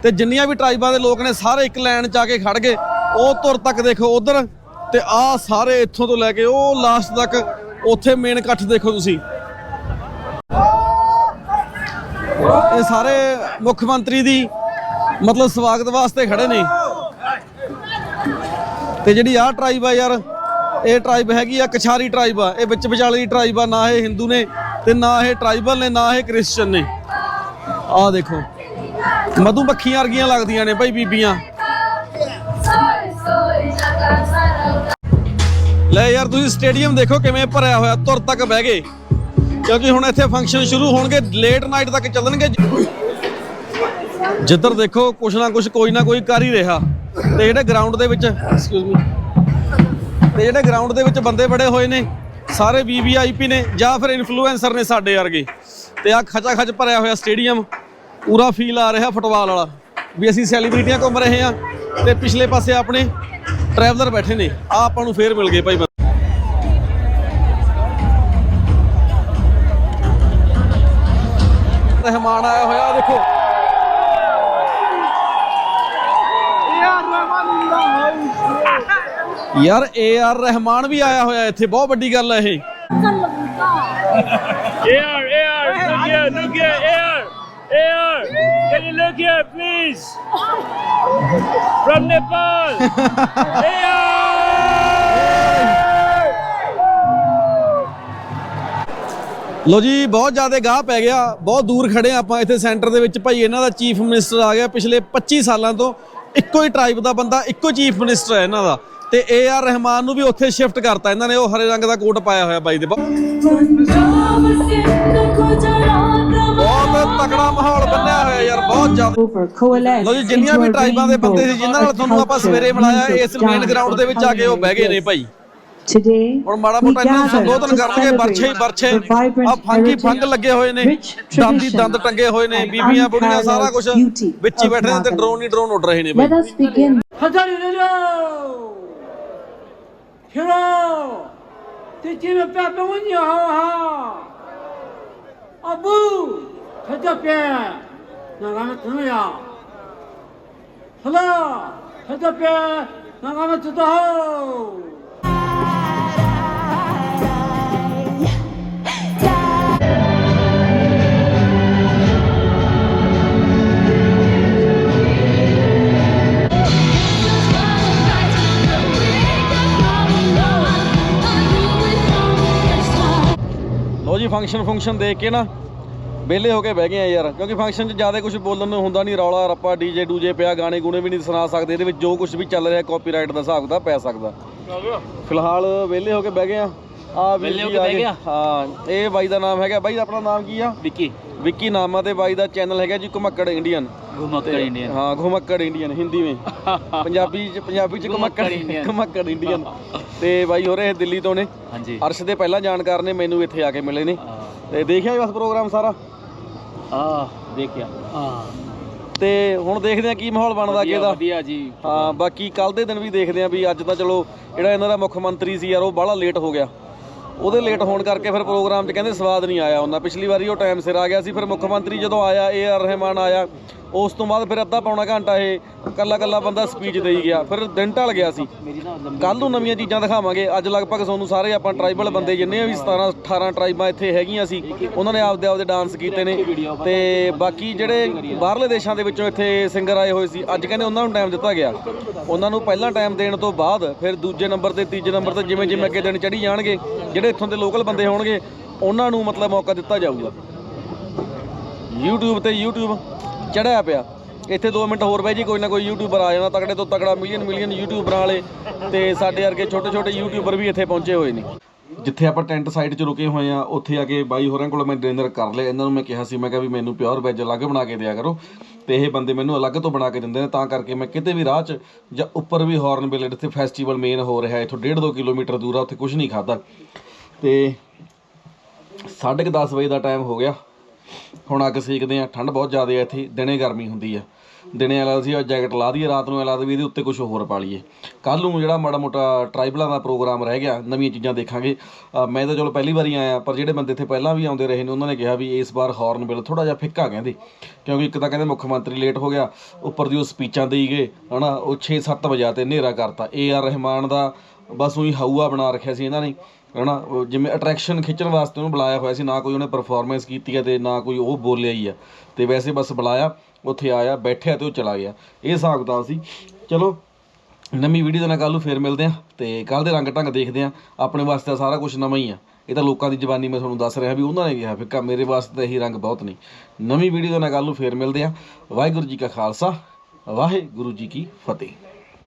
ਤੇ ਜਿੰਨੀਆਂ ਵੀ ਟਰਾਈਬਾਂ ਦੇ ਲੋਕ ਨੇ ਸਾਰੇ ਇੱਕ ਲਾਈਨ 'ਚ ਆ ਕੇ ਖੜ ਗਏ। ਉਹ ਤੁਰ ਤੱਕ ਦੇਖੋ ਉਧਰ ਤੇ ਆ ਸਾਰੇ ਇੱਥੋਂ ਤੋਂ ਲੈ ਕੇ ਉਹ ਲਾਸਟ ਤੱਕ ਉੱਥੇ ਮੇਨ ਇਕੱਠ ਦੇਖੋ ਤੁਸੀਂ। ਇਹ ਸਾਰੇ ਮੁੱਖ ਮੰਤਰੀ ਦੀ ਮਤਲਬ ਸਵਾਗਤ ਵਾਸਤੇ ਖੜੇ ਨੇ। ਤੇ ਜਿਹੜੀ ਆਹ ਟਰਾਈਬ ਆ ਯਾਰ, ਇਹ ਟਰਾਈਬ ਹੈਗੀ ਆ ਕਛਾਰੀ ਟਰਾਈਬ ਆ। ਇਹ ਵਿੱਚ ਵਿਚਾਲੇ ਦੀ ਟਰਾਈਬ ਆ, ਨਾ ਇਹ ਹਿੰਦੂ ਨੇ ਤੇ ਨਾ ਇਹ ਟਰਾਈਬਲ ਨੇ, ਨਾ ਇਹ ਕ੍ਰਿਸਚੀਅਨ ਨੇ। ਆਹ ਦੇਖੋ। ਮਧੂ ਮੱਖੀਆਂ ਵਰਗੀਆਂ ਲੱਗਦੀਆਂ ਨੇ ਭਾਈ ਬੀਬੀਆਂ। ਲੈ ਯਾਰ, ਤੁਸੀਂ ਸਟੇਡੀਅਮ ਦੇਖੋ ਕਿਵੇਂ ਭਰਿਆ ਹੋਇਆ ਤੁਰ ਤੱਕ ਬਹਿ ਗਏ। ਕਿਉਂਕਿ ਹੁਣ ਇੱਥੇ ਫੰਕਸ਼ਨ ਸ਼ੁਰੂ ਹੋਣਗੇ ਲੇਟ ਨਾਈਟ ਤੱਕ ਚੱਲਣਗੇ। ਜਿੱਧਰ ਦੇਖੋ, ਕੁਛ ਨਾ ਕੁਛ, ਕੋਈ ਨਾ ਕੋਈ ਕਰ ਹੀ ਰਿਹਾ। ਤੇ ਜਿਹੜੇ ਗਰਾਊਂਡ ਦੇ ਵਿੱਚ ਐਕਸਕਿਊਜ਼ ਮੀ ਤੇ ਜਿਹੜੇ ਗਰਾਊਂਡ ਦੇ ਵਿੱਚ ਬੰਦੇ ਬੜੇ ਹੋਏ ਨੇ, ਸਾਰੇ ਵੀਵੀਆਈਪੀ ਨੇ, ਜਾਂ ਫਿਰ ਇਨਫਲੂਐਂਸਰ ਨੇ ਸਾਡੇ ਵਰਗੇ। ਤੇ ਆ ਖਚਾ ਖਚ ਭਰਿਆ ਹੋਇਆ ਸਟੇਡੀਅਮ ਪੂਰਾ ਫੀਲ ਆ ਰਿਹਾ ਫੁੱਟਬਾਲ ਵਾਲਾ। ਵੀ ਅਸੀਂ ਸੈਲੀਬ੍ਰਿਟੀਆਂ ਘੁੰਮ ਰਹੇ ਹਾਂ ਤੇ ਪਿਛਲੇ ਪਾਸੇ ਆਪਣੇ ਟਰੈਵਲਰ ਬੈਠੇ ਨੇ ਆ ਆਪਾਂ ਨੂੰ ਫੇਰ ਮਿਲ ਗਏ ਭਾਈ ਯਾਰ ਏ ਆਰ ਰਹਿਮਾਨ ਵੀ ਆਇਆ ਹੋਇਆ ਇੱਥੇ ਬਹੁਤ ਵੱਡੀ ਗੱਲ ਹੈ ਇਹ AR, AR, look here, look here, AR, AR, can you look here, please? From Nepal, AR! ਲੋ ਜੀ ਬਹੁਤ ਜ਼ਿਆਦਾ ਗਾਹ ਪੈ ਗਿਆ ਬਹੁਤ ਦੂਰ ਖੜੇ ਹਾਂ ਆਪਾਂ ਇੱਥੇ ਸੈਂਟਰ ਦੇ ਵਿੱਚ ਭਾਈ ਇਹਨਾਂ ਦਾ ਚੀਫ ਮਿਨਿਸਟਰ ਆ ਗਿਆ ਪਿਛਲੇ 25 ਸਾਲਾਂ ਤੋਂ ਇੱਕੋ ਹੀ ਟ੍ਰਾਈਬ ਦਾ ਬੰਦਾ ਇੱਕੋ ਚੀਫ ਮਿਨਿਸਟਰ ਹੈ ਇਹਨਾਂ ਦਾ। ਤੇ ਏ ਆਰ ਰਹਿਮਾਨ ਨੂੰ ਵੀ ਉੱਥੇ ਸ਼ਿਫਟ ਕਰਤਾ। ਇਹਨਾਂ ਨੇ ਉਹ ਹਰੇ ਰੰਗ ਦਾ ਕੋਟ ਪਾਇਆ ਹੋਇਆ ਬਾਈ ਦੇ ਬਹੁਤ ਤਕੜਾ ਮਾਹੌਲ ਬਣਿਆ ਹੋਇਆ ਯਾਰ ਬਹੁਤ ਜ਼ਿਆਦਾ। ਲੋ ਜੀ ਜਿੰਨੀਆਂ ਵੀ ਟ੍ਰਾਈਬਾਂ ਦੇ ਬੰਦੇ ਸੀ ਜਿਨ੍ਹਾਂ ਨਾਲ ਤੁਹਾਨੂੰ ਆਪਾਂ ਸਵੇਰੇ ਮਿਲਾਇਆ ਇਸ ਮੇਨ ਗਰਾਊਂਡ ਦੇ ਵਿੱਚ ਆ ਕੇ ਉਹ ਬਹਿ ਗਏ ਨੇ ਭਾਈ। Today, ਹੁਣ ਮਾੜਾ ਮੋਟਾ ਇਹਨਾਂ ਨੂੰ ਸੰਬੋਧਨ ਕਰਾਂਗੇ ਬਰਛੇ ਹੀ ਬਰਛੇ ਆ ਫਾਂਕੀ ਫੰਗ ਲੱਗੇ ਹੋਏ ਨੇ ਦੰਦੀ ਦੰਦ ਟੰਗੇ ਹੋਏ ਨੇ ਬੀਬੀਆਂ ਬੁੜੀਆਂ ਸਾਰਾ ਕੁਝ ਵਿੱਚ ਹੀ ਬੈਠੇ ਨੇ ਤੇ ਡਰੋਨ ਹੀ ਡਰੋਨ ਉੱਡ ਰਹੇ ਨੇ ਬਈ। ਹਜ਼ਾਰੀ ਲੈ ਜਾਓ ਹੀਰੋ ਤੇ ਜਿਵੇਂ ਪਿਆ ਬੰਨੀ ਹਾ ਹਾ। ਅਬੂ ਖਜਾ ਪਿਆ। ਨਾਗਾਮ ਤੁਨਿਆ ਹਲਾ ਖਜਾ ਪਿਆ। ਨਾਗਾਮ ਤੁਤਾ ਹੋ। ਲਓ ਜੀ ਫੰਕਸ਼ਨ ਫੰਕਸ਼ਨ ਦੇਖ ਕੇ ਨਾ ਵਿਹਲੇ ਹੋ ਕੇ ਬਹਿ ਗਏ ਆ ਯਾਰ ਕਿਉਂਕਿ ਫੰਕਸ਼ਨ 'ਚ ਜ਼ਿਆਦਾ ਕੁਝ ਬੋਲਣ ਨੂੰ ਹੁੰਦਾ ਨਹੀਂ ਰੌਲਾ ਰੱਪਾ ਡੀਜੇ ਡੂਜੇ ਪਿਆ ਗਾਣੇ ਗੂਣੇ ਵੀ ਨਹੀਂ ਸੁਣਾ ਸਕਦੇ ਇਹਦੇ ਵਿੱਚ ਜੋ ਕੁਝ ਵੀ ਚੱਲ ਰਿਹਾ ਕਾਪੀਰਾਈਟ ਦਾ ਹਿਸਾਬ ਦਾ ਪੈ ਸਕਦਾ। ਫਿਲਹਾਲ ਵਿਹਲੇ ਹੋ ਕੇ ਬਹਿ ਗਏ ਆ। ਆ ਵਿਹਲੇ ਹੋ ਕੇ ਬਹਿ ਗਿਆ? ਹਾਂ ਇਹ ਬਾਈ ਦਾ ਨਾਮ ਹੈਗਾ। ਬਾਈ ਆਪਣਾ ਨਾਮ ਕੀ ਆ? ਵਿੱਕੀ। ਵਿੱਕੀ ਨਾਮ ਤੇ ਬਾਈ ਦਾ ਚੈਨਲ ਹੈਗਾ ਜੀ ਘੁਮੱਕੜ ਇੰਡੀਅਨ ਘੁਮੱਕੜ ਇੰਡੀਆ ਹਾਂ ਘੁਮੱਕੜ ਇੰਡੀਅਨ ਹਿੰਦੀ ਵਿੱਚ। ਪੰਜਾਬੀ ਚ ਪੰਜਾਬੀ ਚ ਘੁਮੱਕੜ ਘੁਮੱਕੜ ਘੁਮੱਕੜ ਇੰਡੀਅਨ ਤੇ ਬਾਈ ਹੋਰੇ ਦਿੱਲੀ ਤੋਂ ਨੇ। ਹਾਂਜੀ। ਅਰਸ਼ ਦੇ ਪਹਿਲਾਂ ਜਾਣਕਾਰ ਨੇ ਮੈਨੂੰ ਇੱਥੇ ਆ ਕੇ ਮਿਲੇ ਨੇ। ਤੇ ਦੇਖਿਆ ਜੀ ਬਸ ਪ੍ਰੋਗਰਾਮ ਸਾਰਾ? ਆ ਦੇਖਿਆ। ਤੇ ਹੁਣ ਦੇਖਦੇ ਆ ਕੀ ਮਾਹੌਲ ਬਣਦਾ ਅੱਗੇ ਦਾ ਵਧੀਆ ਜੀ। ਹਾਂ ਬਾਕੀ ਕੱਲ ਦੇ ਦਿਨ ਵੀ ਦੇਖਦੇ ਆ ਵੀ ਅੱਜ ਤਾਂ ਚਲੋ ਜਿਹੜਾ ਇਹਨਾਂ ਦਾ ਮੁੱਖ ਮੰਤਰੀ ਸੀ ਯਾਰ ਉਹ ਬਾਹਲਾ ਲੇਟ ਹੋ ਗਿਆ। ਉਹਦੇ ਲੇਟ ਹੋਣ ਕਰਕੇ ਫਿਰ ਪ੍ਰੋਗਰਾਮ 'ਚ ਕਹਿੰਦੇ ਸਵਾਦ ਨਹੀਂ ਆਇਆ ਉਹਨਾਂ। ਪਿਛਲੀ ਵਾਰੀ ਉਹ ਟਾਈਮ ਸਿਰ ਆ ਗਿਆ ਸੀ, ਫਿਰ ਮੁੱਖ ਮੰਤਰੀ ਜਦੋਂ ਆਇਆ ਏ ਆਰ ਰਹਿਮਾਨ ਆਇਆ ਉਸ ਤੋਂ ਬਾਅਦ ਫਿਰ ਅੱਧਾ ਪੌਣਾ ਘੰਟਾ ਇਹ ਕੱਲਾ ਕੱਲਾ ਬੰਦਾ ਸਪੀਚ ਦੇਈ ਗਿਆ। ਫਿਰ ਦਿਨ ਢਲ ਗਿਆ ਸੀ। ਕੱਲ ਨੂੰ ਨਵੀਆਂ ਚੀਜ਼ਾਂ ਦਿਖਾਵਾਂਗੇ। ਅੱਜ ਲਗਭਗ ਤੁਹਾਨੂੰ ਸਾਰੇ ਆਪਾਂ ਟਰਾਈਬਲ ਬੰਦੇ ਜਿੰਨੇ ਵੀ 17 18 ਟਰਾਈਬਾਂ ਇੱਥੇ ਹੈਗੀਆਂ ਸੀ, ਉਹਨਾਂ ਨੇ ਆਪਦੇ ਆਪਦੇ ਡਾਂਸ ਕੀਤੇ ਨੇ। ਤੇ ਬਾਕੀ ਜਿਹੜੇ ਬਾਹਰਲੇ ਦੇਸ਼ਾਂ ਦੇ ਵਿੱਚੋਂ ਇੱਥੇ ਸਿੰਗਰ ਆਏ ਹੋਏ ਸੀ, ਅੱਜ ਕਹਿੰਦੇ ਉਹਨਾਂ ਨੂੰ ਟਾਈਮ ਦਿੱਤਾ ਗਿਆ। ਉਹਨਾਂ ਨੂੰ ਪਹਿਲਾਂ ਟਾਈਮ ਦੇਣ ਤੋਂ ਬਾਅਦ ਫਿਰ ਦੂਜੇ ਨੰਬਰ ਤੇ, ਤੀਜੇ ਨੰਬਰ ਤੇ ਜਿਵੇਂ ਜਿਵੇਂ ਅੱਗੇ ਦਿਨ ਚੜੀ ਜਾਣਗੇ, ਜਿਹੜੇ ਇੱਥੋਂ ਦੇ ਲੋਕਲ ਬੰਦੇ ਹੋਣਗੇ, ਉਹਨਾਂ ਨੂੰ ਮਤਲਬ ਮੌਕਾ ਦਿੱਤਾ ਜਾਊਗਾ। YouTube ਤੇ YouTube ਚੜਿਆ ਪਿਆ। ਇੱਥੇ 2 ਮਿੰਟ ਹੋਰ ਬਹਿ ਜੀ, ਕੋਈ ਨਾ ਕੋਈ ਯੂਟਿਊਬਰ ਆ ਜਾਣਾ, ਤਕੜੇ ਤੋਂ ਤਕੜਾ ਮਿਲੀਅਨ ਮਿਲੀਅਨ ਯੂਟਿਊਬਰਾਂ ਵਾਲੇ ਤੇ ਸਾਡੇ ਵਰਗੇ ਛੋਟੇ ਛੋਟੇ ਯੂਟਿਊਬਰ ਵੀ ਇੱਥੇ ਪਹੁੰਚੇ ਹੋਏ ਨੇ। ਜਿੱਥੇ ਆਪਾਂ ਟੈਂਟ ਸਾਈਡ 'ਚ ਰੁਕੇ ਹੋਏ ਆ ਉੱਥੇ ਆ ਕੇ ਬਾਈ ਹੋਰਾਂ ਕੋਲ ਮੈਂ ਡਿਨਰ ਕਰ ਲਿਆ। ਇਹਨਾਂ ਨੂੰ ਮੈਂ ਕਿਹਾ ਸੀ, ਮੈਂ ਕਿਹਾ ਵੀ ਮੈਨੂੰ ਪਿਓਰ ਵੈਜ ਅਲੱਗ ਬਣਾ ਕੇ ਦਿਆ ਕਰੋ ਤੇ ਇਹ ਬੰਦੇ ਮੈਨੂੰ ਅਲੱਗ ਤੋਂ ਬਣਾ ਕੇ ਦਿੰਦੇ ਨੇ। ਤਾਂ ਕਰਕੇ ਮੈਂ ਕਿਤੇ ਵੀ ਰਾਹ 'ਚ ਜਾਂ ਉੱਪਰ ਵੀ ਹਾਰਨਬਿਲ ਜਿੱਥੇ ਫੈਸਟੀਵਲ ਮੇਨ ਹੋ ਰਿਹਾ, ਇੱਥੋਂ 1.5 2 ਕਿਲੋਮੀਟਰ ਦੂਰ ਆ, ਉੱਥੇ ਕੁਝ ਨਹੀਂ ਖਾਦਾ ਤੇ 10:30 ਵਜੇ ਦਾ ਟਾਈਮ ਹੋ ਗਿਆ। ਹੁਣ ਅੱਗ ਸੇਕਦੇ ਆ, ਠੰਡ ਬਹੁਤ ਜ਼ਿਆਦਾ ਹੈ ਇੱਥੇ, ਦਿਨੇ ਗਰਮੀ ਹੁੰਦੀ ਆ। ਦਿਨੇ ਵਾਲਾ ਸੀ ਜੈਕਟ ਲਾ ਦਈਏ, ਰਾਤ ਨੂੰ ਲੱਗਦਾ ਵੀ ਇਹਦੇ ਉੱਤੇ ਕੁਝ ਹੋਰ ਪਾ ਲਈਏ। ਕੱਲ ਨੂੰ ਜਿਹੜਾ ਮਾੜਾ ਮੋਟਾ ਟਰਾਈਬਲਾਂ ਦਾ ਪ੍ਰੋਗਰਾਮ ਰਹਿ ਗਿਆ, ਨਵੀਆਂ ਚੀਜ਼ਾਂ ਦੇਖਾਂਗੇ। ਮੈਂ ਤਾਂ ਚਲੋ ਪਹਿਲੀ ਵਾਰੀ ਆਇਆ, ਪਰ ਜਿਹੜੇ ਬੰਦੇ ਇੱਥੇ ਪਹਿਲਾਂ ਵੀ ਆਉਂਦੇ ਰਹੇ ਨੇ, ਉਹਨਾਂ ਨੇ ਕਿਹਾ ਵੀ ਇਸ ਵਾਰ ਹਾਰਨਬਿਲ ਥੋੜਾ ਜਿਹਾ ਫਿੱਕਾ ਕਹਿੰਦੇ। ਕਿਉਂਕਿ ਇੱਕ ਤਾਂ ਕਹਿੰਦੇ ਮੁੱਖ ਮੰਤਰੀ ਲੇਟ ਹੋ ਗਿਆ, ਉੱਪਰ ਦੀ ਉਹ ਸਪੀਚਾਂ ਦੇਈ ਗਏ ਹਨਾ, ਉਹ 6-7 ਵਜੇ ਤੇ ਹਨੇਰਾ ਕਰਤਾ। ਏ ਆਰ ਰਹਿਮਾਨ ਦਾ ਬਸ ਉਹੀ ਹਊਆ ਬਣਾ ਰੱਖਿਆ ਸੀ ਇਹਨਾਂ ਨੇ। ਹਨਾ, ਉਹ ਜਿਵੇਂ ਅਟਰੈਕਸ਼ਨ ਖਿੱਚਣ ਵਾਸਤੇ ਉਹਨੂੰ ਬੁਲਾਇਆ ਹੋਇਆ ਸੀ, ਨਾ ਕੋਈ ਉਹਨੇ ਪਰਫਾਰਮੈਂਸ ਕੀਤੀ ਹੈ ਤੇ ਨਾ ਕੋਈ ਉਹ ਬੋਲਿਆ ਹੀ ਆ ਤੇ ਵੈਸੇ ਬਸ ਬੁਲਾਇਆ, ਉੱਥੇ ਆਇਆ, ਬੈਠਿਆ ਤੇ ਉਹ ਚਲਾ ਗਿਆ। ਇਹ ਹਿਸਾਬ ਕਿਤਾਬ ਸੀ। ਚਲੋ, ਨਵੀਂ ਵੀਡੀਓ ਦੇ ਨਾਲ ਕੱਲ ਨੂੰ ਫੇਰ ਮਿਲਦੇ ਆ ਤੇ ਕੱਲ ਦੇ ਰੰਗ ਢੰਗ ਦੇਖਦੇ ਆ ਆਪਣੇ ਵਾਸਤੇ ਤਾਂ ਸਾਰਾ ਕੁਝ ਨਵਾਂ ਹੀ ਆ। ਇਹ ਤਾਂ ਲੋਕਾਂ ਦੀ ਜ਼ਬਾਨੀ ਮੈਂ ਤੁਹਾਨੂੰ ਦੱਸ ਰਿਹਾ ਵੀ ਉਹਨਾਂ ਨੇ ਕਿਹਾ ਫਿੱਕਾ ਮੇਰੇ ਵਾਸਤੇ ਤਾਂ ਇਹੀ ਰੰਗ ਬਹੁਤ ਨਹੀਂ ਨਵੀਂ ਵੀਡੀਓ ਦੇ ਨਾਲ ਕੱਲ ਨੂੰ ਫੇਰ ਮਿਲਦੇ ਆ ਵਾਹਿਗੁਰੂ ਜੀ ਕਾ ਖਾਲਸਾ, ਵਾਹਿਗੁਰੂ ਜੀ ਕੀ ਫਤਿਹ।